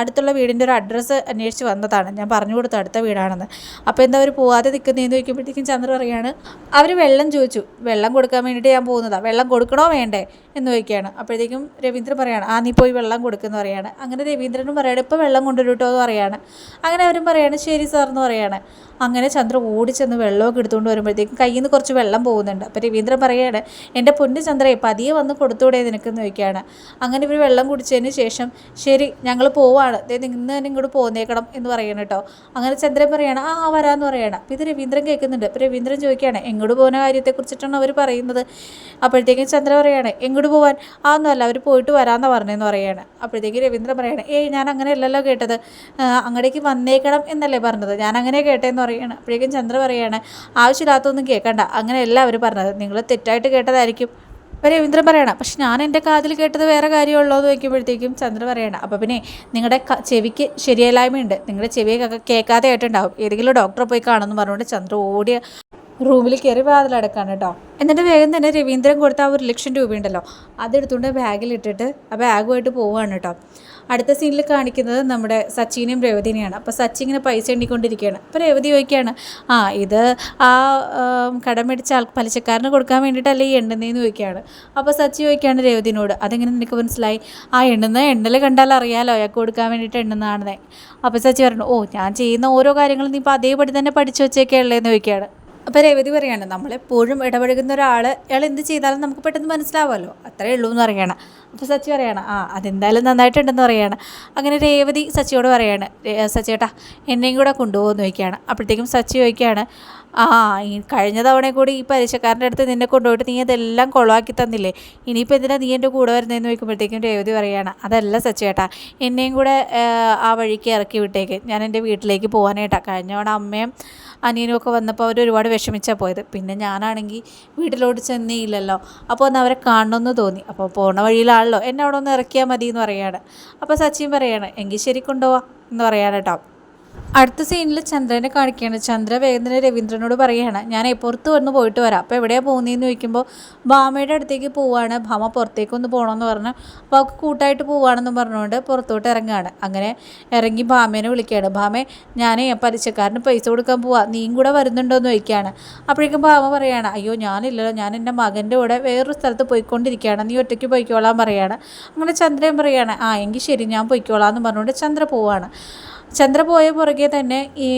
അടുത്തുള്ള വീടിന്റെ ഒരു അഡ്രസ്സ് അന്വേഷിച്ച് വന്നതാണ്. ഞാൻ പറഞ്ഞു കൊടുത്ത അടുത്ത വീടാണെന്ന് അപ്പോൾ എന്താ അവർ പോവാതെ നിൽക്കുന്നതെന്ന് ചോദിക്കുമ്പോഴത്തേക്കും ചന്ദ്ര പറയാണ് അവർ വെള്ളം ചോദിച്ചു. വെള്ളം കൊടുക്കാൻ വേണ്ടിയിട്ട് ഞാൻ പോകുന്നതാണ് വെള്ളം കൊടുക്കണോ വേണ്ടേ? എന്ന് ചോദിക്കുകയാണ്. അപ്പോഴത്തേക്കും രവീന്ദ്രൻ പറയാണ് ആ നീ പോയി വെള്ളം കൊടുക്കുന്നു പറയാണ്. അങ്ങനെ രവീന്ദ്രനും പറയാണ് ഇപ്പോൾ വെള്ളം കൊണ്ടുവരൂട്ടോ എന്ന് പറയാണ്. അങ്ങനെ അവരും പറയാണ് ശരി സാർ എന്ന് പറയാണ്. അങ്ങനെ ചന്ദ്ര ഓടിച്ചെന്ന് വെള്ളമൊക്കെ എടുത്തുകൊണ്ട് വരുമ്പോഴത്തേക്കും കയ്യിൽ നിന്ന് കുറച്ച് വെള്ളം പോകുന്നുണ്ട്. അപ്പോൾ രവീന്ദ്രൻ പറയാണ് എന്റെ പൊന്ന് ചന്ദ്രയെ പതിയെ വന്ന് കൊടുത്തൂടെ നിനക്കെന്ന് ചോദിക്കുകയാണ്. അങ്ങനെ ഇവർ വെള്ളം കുടിച്ചതിന് ശേഷം ശരി ഞങ്ങൾ പോവാണ്. ഇന്ന് തന്നെ ഇങ്ങോട്ട് പോന്നേക്കണം എന്ന് പറയണം കേട്ടോ. അങ്ങനെ ചന്ദ്രൻ പറയാണ് ആ വരാമെന്ന് പറയണം. അപ്പോൾ ഇത് രവീന്ദ്രൻ കേൾക്കുന്നുണ്ട്. അപ്പോൾ രവീന്ദ്രൻ ചോദിക്കുകയാണ് എങ്ങോട്ട് പോകുന്ന കാര്യത്തെക്കുറിച്ചിട്ടാണ് അവർ പറയുന്നത്? അപ്പോഴത്തേക്കും ചന്ദ്ര പറയാണ് എങ്ങോട്ട് പോകാൻ ആ ഒന്നുമല്ല അവർ പോയിട്ട് വരാമെന്ന് പറഞ്ഞതെന്ന് പറയാണ്. അപ്പോഴത്തേക്കും രവീന്ദ്രൻ പറയാണ് ഏയ് ഞാൻ അങ്ങനെ അല്ലല്ലോ കേട്ടത് അങ്ങടേക്ക് വന്നേക്കണം എന്നല്ലേ പറഞ്ഞത്. ഞാൻ അങ്ങനെ കേട്ടേന്ന് പറയാണ്. അപ്പോഴേക്കും ചന്ദ്ര പറയാണ് ആവശ്യമില്ലാത്തൊന്നും കേൾക്കണ്ട. അങ്ങനെയല്ല അവർ പറഞ്ഞത്. നിങ്ങൾ തെറ്റായിട്ട് കേട്ടതായിരിക്കും. അപ്പോൾ രവീന്ദ്രൻ പറയണം പക്ഷെ ഞാൻ എന്റെ കാതിൽ കേട്ടത് വേറെ കാര്യമുള്ളൂ എന്ന് വയ്ക്കുമ്പോഴത്തേക്കും ചന്ദ്രൻ പറയണം അപ്പോൾ പിന്നെ നിങ്ങളുടെ ചെവിക്ക് ശരിയല്ലായ്മയുണ്ട് നിങ്ങളുടെ ചെവിയെ കേൾക്കാതെ ആയിട്ടുണ്ടാവും ഏതെങ്കിലും ഡോക്ടറെ പോയി കാണുമെന്ന് പറഞ്ഞുകൊണ്ട് ചന്ദ്ര ഓടിയ റൂമിൽ കയറി വാതിലടക്കാണ് കേട്ടോ. എന്നിട്ട് വേഗം തന്നെ രവീന്ദ്രൻ കൊടുത്ത ആ ഒരു ലക്ഷം രൂപയുണ്ടല്ലോ അതെടുത്തുകൊണ്ട് ബാഗിലിട്ടിട്ട് ആ ബാഗുമായിട്ട് പോവുകയാണ് കേട്ടോ. അടുത്ത സീനിൽ കാണിക്കുന്നത് നമ്മുടെ സച്ചിനെയും രേവതിനെയാണ്. അപ്പോൾ സച്ചി ഇങ്ങനെ പൈസ എണ്ണിക്കൊണ്ടിരിക്കുകയാണ്. അപ്പോൾ രേവതി ചോദിക്കുകയാണ് ആ ഇത് ആ കടം മേടിച്ച ആൾ പലിശക്കാരന് കൊടുക്കാൻ വേണ്ടിയിട്ടല്ലേ ഈ എണ്ണുന്നതെന്ന് ചോദിക്കുകയാണ്. അപ്പോൾ സച്ചി ചോദിക്കുകയാണ് രേവതിനോട് അതെങ്ങനെ നിനക്ക് മനസ്സിലായി? ആ എണ്ണുന്ന എണ്ണൽ കണ്ടാൽ അറിയാലോ അയാൾക്ക് കൊടുക്കാൻ വേണ്ടിയിട്ട് എണ്ണുന്നതാണെന്നേ. അപ്പോൾ സച്ചി പറഞ്ഞു ഓ ഞാൻ ചെയ്യുന്ന ഓരോ കാര്യങ്ങളും നീ ഇപ്പോൾ അതേപടി തന്നെ പഠിച്ചു വെച്ചേക്കേ ഉള്ളതെന്ന് ചോദിക്കുകയാണ്. അപ്പോൾ രേവതി പറയാണ് നമ്മളെപ്പോഴും ഇടപഴകുന്ന ഒരാൾ ഇയാൾ എന്ത് ചെയ്താലും നമുക്ക് പെട്ടെന്ന് മനസ്സിലാവുമല്ലോ. അത്രയേ ഉള്ളൂ എന്ന് പറയണം. അപ്പോൾ സച്ചി പറയാണ് ആ അതെന്തായാലും നന്നായിട്ടുണ്ടെന്ന് പറയാണ്. അങ്ങനെ രേവതി സച്ചിയോട് പറയാണ് സച്ചിയേട്ടാ എന്നെയും കൂടെ കൊണ്ടുപോകുമെന്ന് ചോദിക്കുകയാണ്. അപ്പോഴത്തേക്കും സച്ചി ചോദിക്കുകയാണ് ആ ഈ കഴിഞ്ഞ തവണ കൂടി ഈ പരീക്ഷക്കാരന്റെ അടുത്ത് നിന്നെ കൊണ്ടുപോയിട്ട് നീ അതെല്ലാം കുളമാക്കി തന്നില്ലേ? ഇനിയിപ്പോൾ എന്തിനാ നീ എന്റെ കൂടെ വരുന്നതെന്ന് ചോദിക്കുമ്പോഴത്തേക്കും രേവതി പറയുകയാണ് അതല്ല സച്ചേട്ടാ എന്നെയും കൂടെ ആ വഴിക്ക് ഇറക്കി വിട്ടേക്ക്. ഞാൻ എന്റെ വീട്ടിലേക്ക് പോകാനായിട്ടാണ് കഴിഞ്ഞ തവണ അമ്മയും അനിയനും ഒക്കെ വന്നപ്പോൾ അവർ ഒരുപാട് വിഷമിച്ചാൽ പോയത്. പിന്നെ ഞാനാണെങ്കിൽ വീട്ടിലോട്ട് ചെന്നേയില്ലല്ലോ അപ്പോൾ ഒന്ന് അവരെ കാണണമെന്ന് തോന്നി. അപ്പോൾ പോണ വഴിയിലാണല്ലോ എന്നെ അവിടെ ഒന്ന് ഇറക്കിയാൽ മതി എന്ന് പറയാണ്. അപ്പോൾ സച്ചിൻ പറയാണ് എങ്കിൽ ശരി കൊണ്ടുപോവാം എന്ന് പറയാണ് കേട്ടോ അടുത്ത സീനിൽ ചന്ദ്രനെ കാണിക്കുകയാണ്. ചന്ദ്ര വേഗം രവീന്ദ്രനോട് പറയുകയാണ് ഞാൻ പുറത്ത് വന്ന് പോയിട്ട് വരാം. അപ്പോൾ എവിടെയാണ് പോകുന്നതെന്ന് ചോദിക്കുമ്പോൾ ഭാമയുടെ അടുത്തേക്ക് പോവുകയാണ് ഭാമ പുറത്തേക്ക് ഒന്ന് പോകണമെന്ന് പറഞ്ഞു. അപ്പോൾ അവൾക്ക് കൂട്ടായിട്ട് പോവുകയാണെന്ന് പറഞ്ഞുകൊണ്ട് പുറത്തോട്ട് ഇറങ്ങുകയാണ്. അങ്ങനെ ഇറങ്ങി ഭാമേനെ വിളിക്കുകയാണ്. ഭാമേ ഞാൻ പലിശക്കാരന് പൈസ കൊടുക്കാൻ പോവാ. നീയും കൂടെ വരുന്നുണ്ടോ എന്ന് ചോദിക്കുകയാണ്. അപ്പോഴേക്കും ഭാമ പറയുകയാണ് അയ്യോ ഞാനില്ലല്ലോ. ഞാൻ എന്റെ മകന്റെ കൂടെ വേറൊരു സ്ഥലത്ത് പോയിക്കൊണ്ടിരിക്കുകയാണ്. നീ ഒറ്റയ്ക്ക് പോയിക്കോളാൻ പറയുകയാണ്. അങ്ങനെ ചന്ദ്രൻ പറയുകയാണ് ആ എങ്കിൽ ശരി ഞാൻ പോയിക്കോളാം എന്ന് പറഞ്ഞുകൊണ്ട് ചന്ദ്ര പോവാണ്. ചന്ദ്ര പോയ പുറകെ തന്നെ ഈ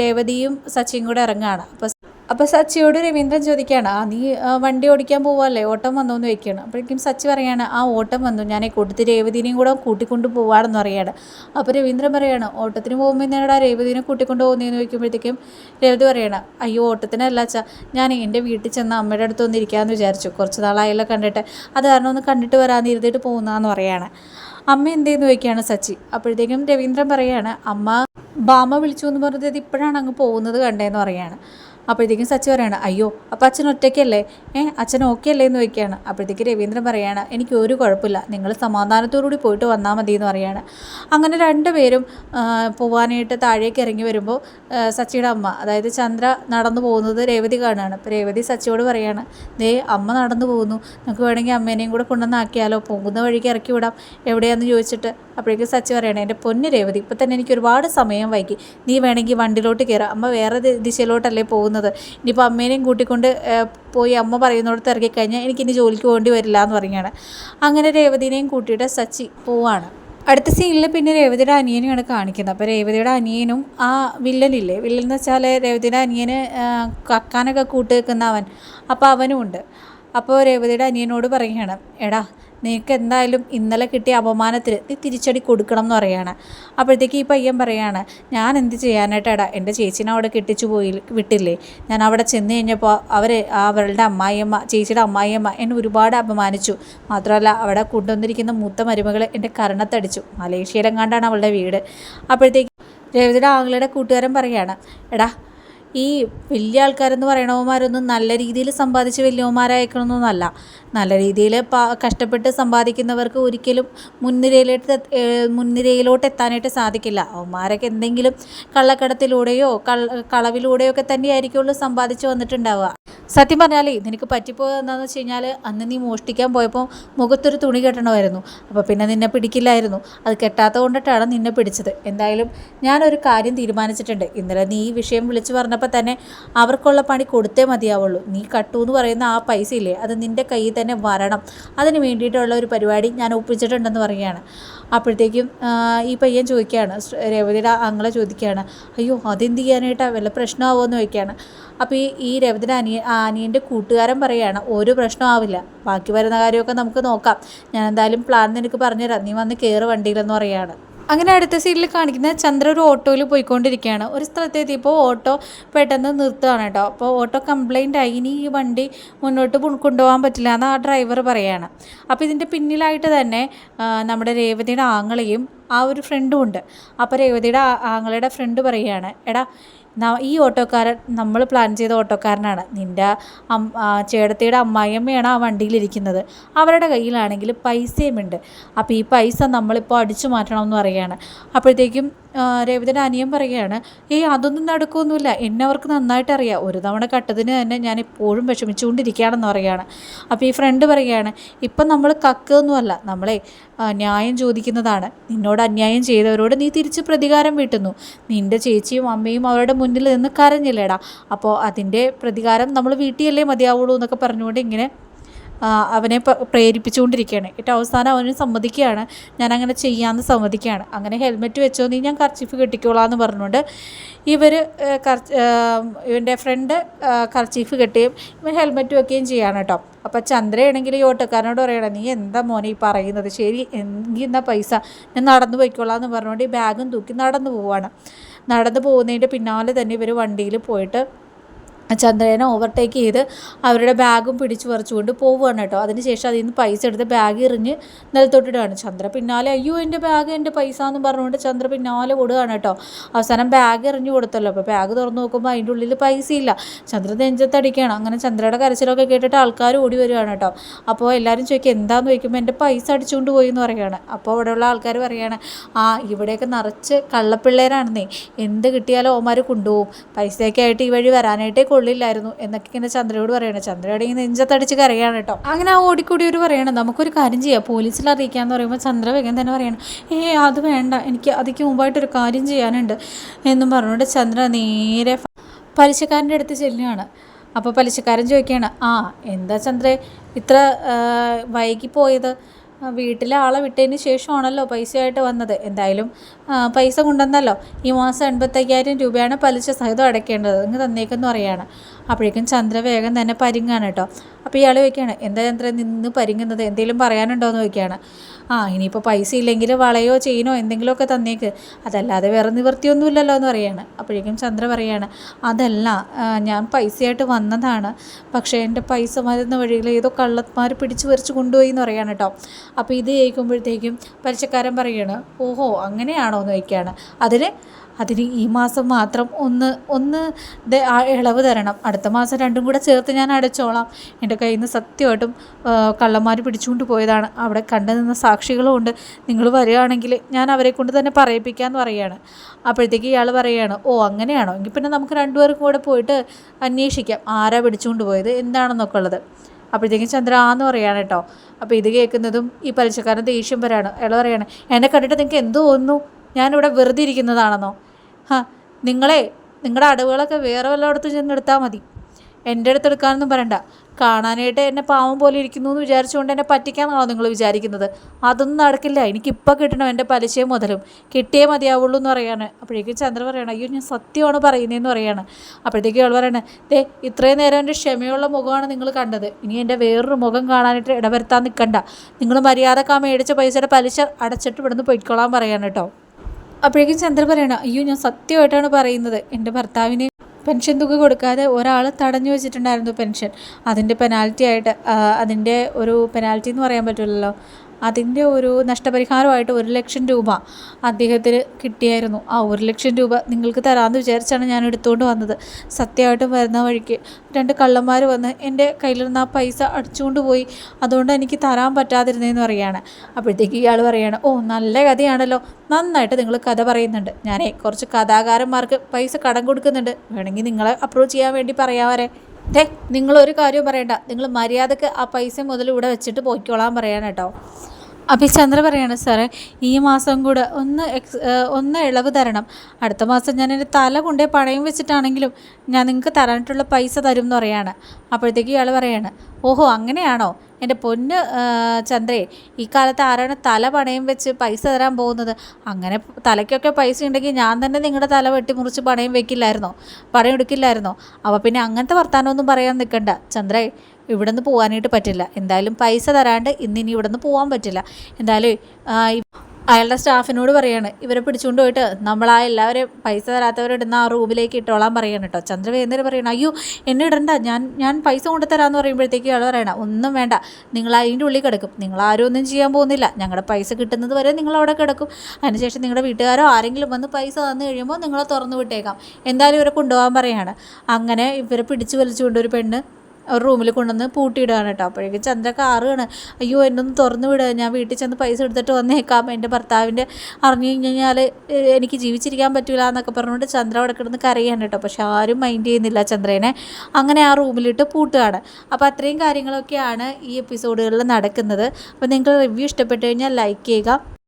രേവതിയും സച്ചിയും കൂടെ ഇറങ്ങുകയാണ്. അപ്പോൾ അപ്പോൾ സച്ചിയോട് രവീന്ദ്രൻ ചോദിക്കുകയാണ് ആ നീ വണ്ടി ഓടിക്കാൻ പോവാല്ലേ ഓട്ടം വന്നു എന്ന് വെക്കുകയാണ് അപ്പോഴേക്കും സച്ചി പറയാണ് ആ ഓട്ടം വന്നു. ഞാൻ കൂട്ടത്തിൽ രേവതിനെയും കൂടെ കൂട്ടിക്കൊണ്ട് പോവാണെന്ന് പറയാണ്. അപ്പോൾ രവീന്ദ്രൻ പറയാണ് ഓട്ടത്തിന് പോകുമ്പോൾ ആ രേവതിനെ കൂട്ടിക്കൊണ്ട് പോകുന്നതെന്ന് ചോദിക്കുമ്പോഴത്തേക്കും രേവതി പറയണം അയ്യോ ഓട്ടത്തിനല്ല അച്ഛാ. ഞാൻ എന്റെ വീട്ടിൽ ചെന്ന് അമ്മയുടെ അടുത്ത് വന്നിരിക്കാമെന്ന് വിചാരിച്ചു. കുറച്ച് നാളായല്ലോ കണ്ടിട്ട്. അത് കാരണം ഒന്ന് കണ്ടിട്ട് വരാമെന്ന് ഇരുന്നിട്ട് പോകുന്നതെന്ന് പറയാണ്. അമ്മ എന്തേന്ന് ചോദിക്കുകയാണ് സച്ചി. അപ്പോഴത്തേക്കും രവീന്ദ്രൻ പറയാണ് അമ്മ ബാമ വിളിച്ചു എന്ന് പറഞ്ഞത് ഇപ്പോഴാണ് അങ്ങ് പോകുന്നത് കണ്ടേന്ന് പറയാണ്. അപ്പോഴത്തേക്കും സച്ചി പറയാണ് അയ്യോ അപ്പം അച്ഛൻ ഒറ്റയ്ക്കല്ലേ? ഏ അച്ഛൻ ഓക്കെ അല്ലേ എന്ന് ചോദിക്കുകയാണ്. അപ്പോഴത്തേക്ക് രവീന്ദ്രൻ പറയാണ് എനിക്ക് ഒരു കുഴപ്പമില്ല നിങ്ങൾ സമാധാനത്തോടുകൂടി പോയിട്ട് വന്നാൽ മതി എന്ന് പറയാണ്. അങ്ങനെ രണ്ടുപേരും പോവാനായിട്ട് താഴേക്ക് ഇറങ്ങി വരുമ്പോൾ സച്ചിയുടെ അമ്മ അതായത് ചന്ദ്ര നടന്നു പോകുന്നത് രേവതി കാണുകയാണ്. അപ്പോൾ രേവതി സച്ചിയോട് പറയാണ് ദേ അമ്മ നടന്നു പോകുന്നു. നമുക്ക് വേണമെങ്കിൽ അമ്മേനെയും കൂടെ കൊണ്ടുവന്നാക്കിയാലോ? പോകുന്ന വഴിക്ക് ഇറക്കി വിടാം. എവിടെയാണെന്ന് ചോദിച്ചിട്ട്. അപ്പോഴേക്കും സച്ചി പറയണേ എന്റെ പൊന്ന് രേവതി ഇപ്പം തന്നെ എനിക്ക് ഒരുപാട് സമയം വൈകി. നീ വേണമെങ്കിൽ വണ്ടിയിലോട്ട് കയറാം. അമ്മ വേറെ ദിശയിലോട്ടല്ലേ പോകുന്നത്? ഇനിയിപ്പോൾ അമ്മേനെയും കൂട്ടിക്കൊണ്ട് പോയി അമ്മ പറയുന്നിടത്ത് ഇറങ്ങിക്കഴിഞ്ഞാൽ എനിക്കിനി ജോലിക്ക് പോകേണ്ടി വരില്ല എന്ന് പറയുകയാണ്. അങ്ങനെ രേവതിനെയും കൂട്ടിയിട്ട് സച്ചി പോവാണ്. അടുത്ത സീനിൽ പിന്നെ രേവതിയുടെ അനിയനെയാണ് കാണിക്കുന്നത്. അപ്പോൾ രേവതിയുടെ അനിയനും ആ വില്ലനില്ലേ? വില്ലൻ എന്ന് വെച്ചാൽ രേവതിയുടെ അനിയന് കക്കാനൊക്കെ കൂട്ടി വെക്കുന്ന അവൻ. അപ്പോൾ അവനും ഉണ്ട്. അപ്പോൾ രേവതിയുടെ അനിയനോട് പറയുകയാണ് എടാ നിനക്ക് എന്തായാലും ഇന്നലെ കിട്ടിയ അപമാനത്തിൽ നീ തിരിച്ചടി കൊടുക്കണം എന്ന് പറയാണ്. അപ്പോഴത്തേക്ക് ഈ പയ്യൻ പറയാണ് ഞാൻ എന്ത് ചെയ്യാനായിട്ടാടാ? എന്റെ ചേച്ചിനെ അവിടെ കെട്ടിച്ചു പോയി വിട്ടില്ലേ? ഞാൻ അവിടെ ചെന്ന് കഴിഞ്ഞപ്പോൾ അവർ അവളുടെ അമ്മായിയമ്മ ചേച്ചിയുടെ അമ്മായിയമ്മ എന്നെ ഒരുപാട് അപമാനിച്ചു. മാത്രമല്ല അവിടെ കൊണ്ടുവന്നിരിക്കുന്ന മൂത്ത മരുമകൾ എന്റെ കരണത്തടിച്ചു. മലേഷ്യയിലെങ്ങാണ്ടാണ് അവളുടെ വീട്. അപ്പോഴത്തേക്ക് രവിതയുടെ ആങ്ങളുടെ കൂട്ടുകാരൻ പറയാണ് എടാ ഈ വലിയ ആൾക്കാരെന്ന് പറയണവന്മാരൊന്നും നല്ല രീതിയിൽ സമ്പാദിച്ച് വലിയവന്മാരായിക്കണമെന്നൊന്നുമല്ല നല്ല രീതിയിൽ കഷ്ടപ്പെട്ട് സമ്പാദിക്കുന്നവർക്ക് ഒരിക്കലും മുൻനിരയിലോട്ട് മുൻനിരയിലോട്ട് എത്താനായിട്ട് സാധിക്കില്ല. അവന്മാരൊക്കെ എന്തെങ്കിലും കള്ളക്കടത്തിലൂടെയോ കളവിലൂടെയോ ഒക്കെ തന്നെയായിരിക്കുള്ളൂ സമ്പാദിച്ച് വന്നിട്ടുണ്ടാവുക. സത്യം പറഞ്ഞാലേ നിനക്ക് പറ്റിപ്പോയത് എന്താണെന്ന് വെച്ച് കഴിഞ്ഞാൽ അന്ന് നീ മോഷ്ടിക്കാൻ പോയപ്പോൾ മുഖത്തൊരു തുണി കെട്ടണമായിരുന്നു. അപ്പോൾ പിന്നെ നിന്നെ പിടിക്കില്ലായിരുന്നു. അത് കെട്ടാത്ത കൊണ്ടിട്ടാണ് നിന്നെ പിടിച്ചത്. എന്തായാലും ഞാനൊരു കാര്യം തീരുമാനിച്ചിട്ടുണ്ട്. ഇന്നലെ നീ ഈ വിഷയം വിളിച്ചു പറഞ്ഞപ്പോൾ തന്നെ അവർക്കുള്ള പണി കൊടുത്തേ മതിയാവുള്ളൂ. നീ കട്ടു എന്ന് പറയുന്ന ആ പൈസ ഇല്ലേ അത് നിന്റെ കയ്യിൽ തന്നെ വരണം. അതിന് വേണ്ടിയിട്ടുള്ള ഒരു പരിപാടി ഞാൻ ഒപ്പിച്ചിട്ടുണ്ടെന്ന് പറയുകയാണ്. അപ്പോഴത്തേക്കും ഈ പയ്യൻ ചോദിക്കുകയാണ് രേവതിയുടെ അങ്ങളെ ചോദിക്കുകയാണ് അയ്യോ അതെന്ത് ചെയ്യാനായിട്ടാണ് വല്ല പ്രശ്നമാവോ എന്ന് ചോദിക്കുകയാണ്. അപ്പോൾ ഈ ഈ രേവതിയുടെ അനിയ അനിയന്റെ കൂട്ടുകാരൻ പറയുകയാണ് ഒരു പ്രശ്നമാവില്ല ബാക്കി വരുന്ന കാര്യമൊക്കെ നമുക്ക് നോക്കാം. ഞാൻ എന്തായാലും പ്ലാൻ നിനക്ക് പറഞ്ഞുതരാം. നീ വന്ന് കയറ് വണ്ടിയിലെന്ന് പറയുകയാണ്. അങ്ങനെ അടുത്ത സീനിൽ കാണിക്കുന്ന ചന്ദ്ര ഒരു ഓട്ടോയിൽ പോയിക്കൊണ്ടിരിക്കുകയാണ്. ഒരു സ്ഥലത്തെത്തിയപ്പോൾ ഓട്ടോ പെട്ടെന്ന് നിർത്തുകയാണ് കേട്ടോ. അപ്പോൾ ഓട്ടോ കംപ്ലൈന്റ് ആയി. ഇനി ഈ വണ്ടി മുന്നോട്ട് കൊണ്ടുപോകാൻ പറ്റില്ല എന്ന് ആ ഡ്രൈവർ പറയുകയാണ് അപ്പോൾ ഇതിന്റെ പിന്നിലായിട്ട് തന്നെ നമ്മുടെ രേവതിയുടെ ആങ്ങളെയും ആ ഒരു ഫ്രണ്ടും ഉണ്ട്. അപ്പോൾ രേവതിയുടെ ആങ്ങളുടെ ഫ്രണ്ട് പറയുകയാണ് എടാ ഈ ഓട്ടോക്കാരൻ നമ്മൾ പ്ലാൻ ചെയ്ത ഓട്ടോക്കാരനാണ്. നിന്റെ ചേടത്തിയുടെ അമ്മായിയമ്മയാണ് ആ വണ്ടിയിലിരിക്കുന്നത്. അവരുടെ കയ്യിലാണെങ്കിൽ പൈസയുമുണ്ട്. അപ്പോൾ ഈ പൈസ നമ്മളിപ്പോൾ അടിച്ചു മാറ്റണം എന്ന് പറയുകയാണ്. അപ്പോഴത്തേക്കും രേവതിയുടെ അനിയൻ പറയുകയാണ് ഏയ് അതൊന്നും നടക്കുമൊന്നുമില്ല എന്നെ അവർക്ക് നന്നായിട്ട് അറിയാം. ഒരു തവണ കട്ടതിന് തന്നെ ഞാൻ എപ്പോഴും വിഷമിച്ചുകൊണ്ടിരിക്കുകയാണെന്ന് പറയുകയാണ്. അപ്പോൾ ഈ ഫ്രണ്ട് പറയുകയാണ് ഇപ്പം നമ്മൾ കക്കൊന്നുമല്ല. നമ്മളെ ന്യായം ചോദിക്കുന്നതാണ്. നിന്നോട് അന്യായം ചെയ്തവരോട് നീ തിരിച്ച് പ്രതികാരം വീട്ടുന്നു. നിന്റെ ചേച്ചിയും അമ്മയും അവരുടെ മുന്നിൽ നിന്ന് കരഞ്ഞില്ലേടാ. അപ്പോൾ അതിന്റെ പ്രതികാരം നമ്മൾ വീട്ടിലല്ലേ മതിയാവുള്ളൂ എന്നൊക്കെ പറഞ്ഞുകൊണ്ട് ഇങ്ങനെ അവനെ പ്രേരിപ്പിച്ചുകൊണ്ടിരിക്കുകയാണ്. ഏറ്റവും അവസാനം അവന് സമ്മതിക്കുകയാണ്. ഞാൻ അങ്ങനെ ചെയ്യാമെന്ന് സമ്മതിക്കുകയാണ്. അങ്ങനെ ഹെൽമെറ്റ് വെച്ചോ നീ ഞാൻ കർച്ചീഫ് കെട്ടിക്കോളാം എന്ന് പറഞ്ഞുകൊണ്ട് ഇവർ ഇവന്റെ ഫ്രണ്ട് കർച്ചീഫ് കെട്ടുകയും ഇവൻ ഹെൽമെറ്റ് വെക്കുകയും ചെയ്യാണ് കേട്ടോ. അപ്പോൾ ചന്ദ്രയാണെങ്കിൽ ഈ ഓട്ടക്കാരനോട് പറയണം നീ എന്താ മോനെ ഈ പറയുന്നത്? ശരി എങ്കിൽ എന്നാ പൈസ? ഞാൻ നടന്നു പോയിക്കോളാം എന്ന് പറഞ്ഞുകൊണ്ട് ഈ ബാഗും തൂക്കി നടന്നു പോവാണ്. നടന്നു പോകുന്നതിന്റെ പിന്നാലെ തന്നെ ഇവർ വണ്ടിയിൽ പോയിട്ട് ചന്ദ്രനെ ഓവർടേക്ക് ചെയ്ത് അവരുടെ ബാഗും പിടിച്ചു പറിച്ചുകൊണ്ട് പോവുകയാണ് കേട്ടോ. അതിനുശേഷം അതിൽ നിന്ന് പൈസ എടുത്ത് ബാഗ് എറിഞ്ഞ് നിലത്തൊട്ടിടുകയാണ് ചന്ദ്ര. പിന്നാലെ അയ്യോ എന്റെ ബാഗ് എന്റെ പൈസ എന്ന് പറഞ്ഞുകൊണ്ട് ചന്ദ്ര പിന്നാലെ ഓടുകയാണ് കേട്ടോ. അവസാനം ബാഗ് എറിഞ്ഞു കൊടുത്തല്ലോ. അപ്പോൾ ബാഗ് തുറന്ന് നോക്കുമ്പോൾ അതിന്റെ ഉള്ളിൽ പൈസ ഇല്ല ചന്ദ്ര നെഞ്ചത്തടിക്കുകയാണ്. അങ്ങനെ ചന്ദ്രയുടെ കരച്ചിലൊക്കെ കേട്ടിട്ട് ആൾക്കാർ ഓടി വരികയാണ് കേട്ടോ. അപ്പോൾ എല്ലാവരും ചോദിക്കും എന്താന്ന് ചോദിക്കുമ്പോൾ എന്റെ പൈസ അടിച്ചുകൊണ്ട് പോയി എന്ന് പറയുകയാണ്. അപ്പോൾ അവിടെയുള്ള ആൾക്കാർ പറയുകയാണ് ആ ഇവിടെയൊക്കെ നിറച്ച് കള്ളപ്പിള്ളേരാണെന്നേ. എന്ത് കിട്ടിയാലും ഓമാർ കൊണ്ടുപോകും. പൈസയൊക്കെ ആയിട്ട് ഈ വഴി വരാനായിട്ടേ കൊള്ളില്ലായിരുന്നു എന്നൊക്കെ ഇങ്ങനെ ചന്ദ്രയോട് പറയണം. ചന്ദ്രയുടെ ഈ നെഞ്ചത്തടിച്ച് കരയാണ് കേട്ടോ. അങ്ങനെ ആ ഓടിക്കൂടി ഒരു പറയണം നമുക്കൊരു കാര്യം ചെയ്യാം. പോലീസിൽ അറിയിക്കാന്ന് പറയുമ്പോൾ ചന്ദ്ര വേഗം തന്നെ പറയണം ഏ അത് വേണ്ട. എനിക്ക് അതിക്ക് മുമ്പായിട്ടൊരു കാര്യം ചെയ്യാനുണ്ട്. എന്നും പറഞ്ഞുകൊണ്ട് ചന്ദ്ര നേരെ പലിശക്കാരന്റെ അടുത്ത് ചെല്ലുകയാണ്. അപ്പോൾ പലിശക്കാരൻ ചോദിക്കുകയാണ് ആ എന്താ ചന്ദ്രേ? ഇത്ര വൈകിപ്പോയത്? വീട്ടിലെ ആളെ വിട്ടതിന് ശേഷമാണല്ലോ പൈസയായിട്ട് വന്നത്. എന്തായാലും പൈസ കൊണ്ടുവന്നല്ലോ. ഈ മാസം എൺപത്തയ്യായിരം രൂപയാണ് പലിശ സഹിതം അടയ്ക്കേണ്ടത്. ഇങ്ങ് തന്നേക്കെന്ന് പറയാണ്. അപ്പോഴേക്കും ചന്ദ്ര വേഗം തന്നെ പരിങ്ങാണ് കേട്ടോ. അപ്പോൾ ഇയാൾ ചോദിക്കുകയാണ് എന്താ ചന്ദ്ര നിന്ന് പരിങ്ങുന്നത്? എന്തെങ്കിലും പറയാനുണ്ടോ എന്ന് ചോദിക്കുകയാണ്. ആ ഇനിയിപ്പോൾ പൈസ ഇല്ലെങ്കിൽ വളയോ ചെയിനോ എന്തെങ്കിലുമൊക്കെ തന്നേക്ക്. അതല്ലാതെ വേറെ നിവൃത്തിയൊന്നുമില്ലല്ലോ എന്ന് പറയാണ്. അപ്പോഴേക്കും ചന്ദ്ര പറയാണ് അതല്ല ഞാൻ പൈസയായിട്ട് വന്നതാണ്. പക്ഷേ എന്റെ പൈസ വരുന്ന വഴിയിൽ ഏതോ കള്ളന്മാർ പിടിച്ചു പറിച്ച് കൊണ്ടുപോയി എന്ന് പറയാണ് കേട്ടോ അപ്പോൾ ഇത് കേൾക്കുമ്പോഴത്തേക്കും പലിശക്കാരൻ പറയാണ് ഓഹോ അങ്ങനെയാണോ? എന്ന് ചോദിക്കുകയാണ് അതിന് അതിന് ഈ മാസം മാത്രം ഒന്ന് ഒന്ന് ഇളവ് തരണം. അടുത്ത മാസം രണ്ടും കൂടെ ചേർത്ത് ഞാൻ അടച്ചോളാം. എന്റെ കയ്യിൽ നിന്ന് സത്യമായിട്ടും കള്ളന്മാർ പിടിച്ചുകൊണ്ട് പോയതാണ്. അവിടെ കണ്ടു നിന്ന സാക്ഷികളും ഉണ്ട്. നിങ്ങൾ വരികയാണെങ്കിൽ ഞാൻ അവരെ കൊണ്ട് തന്നെ പറയിപ്പിക്കാമെന്ന് പറയുകയാണ്. അപ്പോഴത്തേക്ക് ഇയാൾ പറയുകയാണ് ഓ അങ്ങനെയാണോ? എങ്കിൽ പിന്നെ നമുക്ക് രണ്ടുപേർക്കും കൂടെ പോയിട്ട് അന്വേഷിക്കാം. ആരാ പിടിച്ചുകൊണ്ട് പോയത്? എന്താണെന്നൊക്കെ ഉള്ളത്. അപ്പോഴത്തേക്കും ചന്ദ്ര ആന്ന് പറയാണ് കേട്ടോ. അപ്പോൾ ഇത് കേൾക്കുന്നതും ഈ പലിശക്കാരൻ ദേഷ്യം വരാണ്. അയാൾ എന്നെ കണ്ടിട്ട് നിങ്ങൾക്ക് എന്ത് തോന്നുന്നു? ഞാനിവിടെ വെറുതെ ഇരിക്കുന്നതാണെന്നോ? ഹാ നിങ്ങളെ നിങ്ങളുടെ അടവുകളൊക്കെ വേറെ വല്ലയിടത്തും ചെന്നെടുത്താൽ മതി. എന്റെ അടുത്ത് എടുക്കാനൊന്നും പറയണ്ട. കാണാനായിട്ട് എന്നെ പാവം പോലെ ഇരിക്കുന്നു എന്ന് വിചാരിച്ചുകൊണ്ട് എന്നെ പറ്റിക്കാന്നാണോ നിങ്ങൾ വിചാരിക്കുന്നത്? അതൊന്നും നടക്കില്ല. എനിക്കിപ്പോൾ കിട്ടണം എന്റെ പലിശയും മുതലും. കിട്ടിയേ മതിയാവുള്ളൂ എന്ന് പറയാണ്. അപ്പോഴേക്കും ചന്ദ്ര പറയണം അയ്യോ ഞാൻ സത്യമാണ് പറയുന്നതെന്ന് പറയാണ്. അപ്പോഴത്തേക്കും അവൾ പറയണേ ദേ ഇത്രയും നേരം എന്റെ ക്ഷമയുള്ള മുഖമാണ് നിങ്ങൾ കണ്ടത്. ഇനി എന്റെ വേറൊരു മുഖം കാണാനായിട്ട് ഇടവരുത്താൻ നിൽക്കണ്ട നിങ്ങൾ മര്യാദക്കാൻ മേടിച്ച പൈസയുടെ പലിശ അടച്ചിട്ട് ഇവിടുന്ന് പൊയ്ക്കോളാൻ പറയാണ് കേട്ടോ അപ്പോഴേക്കും ചന്ദ്ര പറയണം അയ്യോ ഞാൻ സത്യമായിട്ടാണ് പറയുന്നത്. എന്റെ ഭർത്താവിന് പെൻഷൻ തുക കൊടുക്കാതെ ഒരാൾ തടഞ്ഞു വെച്ചിട്ടുണ്ടായിരുന്നു പെൻഷൻ. അതിന്റെ പെനാൽറ്റി ആയിട്ട് അതിന്റെ ഒരു പെനാൽറ്റി എന്ന് പറയാൻ പറ്റില്ലല്ലോ. അതിന്റെ ഒരു നഷ്ടപരിഹാരമായിട്ട് ഒരു ലക്ഷം രൂപ അദ്ദേഹത്തിന് കിട്ടിയായിരുന്നു. ആ ഒരു ലക്ഷം രൂപ നിങ്ങൾക്ക് തരാമെന്ന് വിചാരിച്ചാണ് ഞാൻ എടുത്തുകൊണ്ട് വന്നത്. സത്യമായിട്ട് വരുന്ന വഴിക്ക് രണ്ട് കള്ളന്മാർ വന്ന് എന്റെ കയ്യിലിരുന്ന ആ പൈസ അടിച്ചുകൊണ്ട് പോയി. അതുകൊണ്ട് എനിക്ക് തരാൻ പറ്റാതിരുന്നതെന്ന് പറയുകയാണ്. അപ്പോഴത്തേക്ക് ഇയാൾ പറയുകയാണ് ഓ നല്ല കഥയാണല്ലോ. നന്നായിട്ട് നിങ്ങൾ കഥ പറയുന്നുണ്ട്. ഞാനേ കുറച്ച് കഥാകാരന്മാർക്ക് പൈസ കടം കൊടുക്കുന്നുണ്ട്. വേണമെങ്കിൽ നിങ്ങളെ അപ്രോച്ച് ചെയ്യാൻ വേണ്ടി പറയാവരെ ദേ നിങ്ങളൊരു കാര്യവും പറയണ്ട. നിങ്ങൾ മര്യാദയ്ക്ക് ആ പൈസ മുതൽ ഇവിടെ വെച്ചിട്ട് പോയിക്കോളാൻ പറയാൻ കേട്ടോ. അപ്പം ഈ ചന്ദ്ര പറയാണ് സാറേ ഈ മാസം കൂടെ ഒന്ന് എക്സ് ഒന്ന് ഇളവ് തരണം. അടുത്ത മാസം ഞാൻ എന്റെ തല കൊണ്ടേ പണയം വെച്ചിട്ടാണെങ്കിലും ഞാൻ നിങ്ങൾക്ക് തരാനായിട്ടുള്ള പൈസ തരും എന്ന് പറയാണ്. അപ്പോഴത്തേക്ക് ഇയാൾ പറയാണ് ഓഹോ അങ്ങനെയാണോ? എന്റെ പൊന്ന് ചന്ദ്രേ ഈ കാലത്ത് ആരാണ് തല പണയം വെച്ച് പൈസ തരാൻ പോകുന്നത്? അങ്ങനെ തലയ്ക്കൊക്കെ പൈസ ഉണ്ടെങ്കിൽ ഞാൻ തന്നെ നിങ്ങളുടെ തല വെട്ടിമുറിച്ച് പണയം വെക്കില്ലായിരുന്നോ? പണയം എടുക്കില്ലായിരുന്നോ? അപ്പോൾ പിന്നെ അങ്ങനത്തെ വർത്തമാനമൊന്നും പറയാൻ നിൽക്കണ്ട ചന്ദ്രേ നിന്ന് പോകാനായിട്ട് പറ്റില്ല. എന്തായാലും പൈസ തരാണ്ട് ഇന്ന് ഇനി നിന്ന് പോകാൻ പറ്റില്ല. എന്തായാലും അയാളുടെ സ്റ്റാഫിനോട് പറയാണ് ഇവരെ പിടിച്ചുകൊണ്ട് പോയിട്ട് നമ്മളാ എല്ലാവരും പൈസ തരാത്തവരിടുന്ന ആ റൂമിലേക്ക് ഇട്ടോളാൻ പറയണം കേട്ടോ ചന്ദ്രവേന്ദ്രൻ പറയണം അയ്യോ എന്നെ ഇടണ്ട ഞാൻ ഞാൻ പൈസ കൊണ്ട് തരാമെന്ന് പറയുമ്പോഴത്തേക്ക് അയാൾ പറയണം ഒന്നും വേണ്ട നിങ്ങൾ അതിന്റെ ഉള്ളിൽ കിടക്കും നിങ്ങൾ ആരും ഒന്നും ചെയ്യാൻ പോകുന്നില്ല ഞങ്ങളുടെ പൈസ കിട്ടുന്നത് വരെ നിങ്ങൾ അവിടെ കിടക്കും അതിനുശേഷം നിങ്ങളുടെ വീട്ടുകാരോ ആരെങ്കിലും വന്ന് പൈസ തന്നു കഴിയുമ്പോൾ നിങ്ങളെ തുറന്നു വിട്ടേക്കാം. എന്തായാലും ഇവരെ കൊണ്ടുപോകാൻ പറയാണ്. അങ്ങനെ ഇവരെ പിടിച്ചു വലിച്ചുകൊണ്ട് ഒരു പെണ്ണ് റൂമിൽ കൊണ്ടുവന്ന് പൂട്ടിയിടുകയാണ് കേട്ടോ. അപ്പോഴേക്കും ചന്ദ്ര കാറുകയാണ് അയ്യോ എന്നൊന്ന് തുറന്നു വിടുക ഞാൻ വീട്ടിൽ ചെന്ന് പൈസ എടുത്തിട്ട് വന്നേക്കാം. എന്റെ ഭർത്താവിന്റെ അറിഞ്ഞു കഴിഞ്ഞാൽ എനിക്ക് ജീവിച്ചിരിക്കാൻ പറ്റില്ല എന്നൊക്കെ പറഞ്ഞുകൊണ്ട് ചന്ദ്ര അവിടെ കിടന്ന് കരയാണ് കേട്ടോ. പക്ഷെ ആരും മൈൻഡ് ചെയ്യുന്നില്ല ചന്ദ്രനെ. അങ്ങനെ ആ റൂമിലിട്ട് പൂട്ടുകയാണ്. അപ്പോൾ അത്രയും കാര്യങ്ങളൊക്കെയാണ് ഈ എപ്പിസോഡുകളിൽ നടക്കുന്നത്. അപ്പോൾ നിങ്ങൾ റിവ്യൂ ഇഷ്ടപ്പെട്ടു കഴിഞ്ഞാൽ ലൈക്ക് ചെയ്യുക.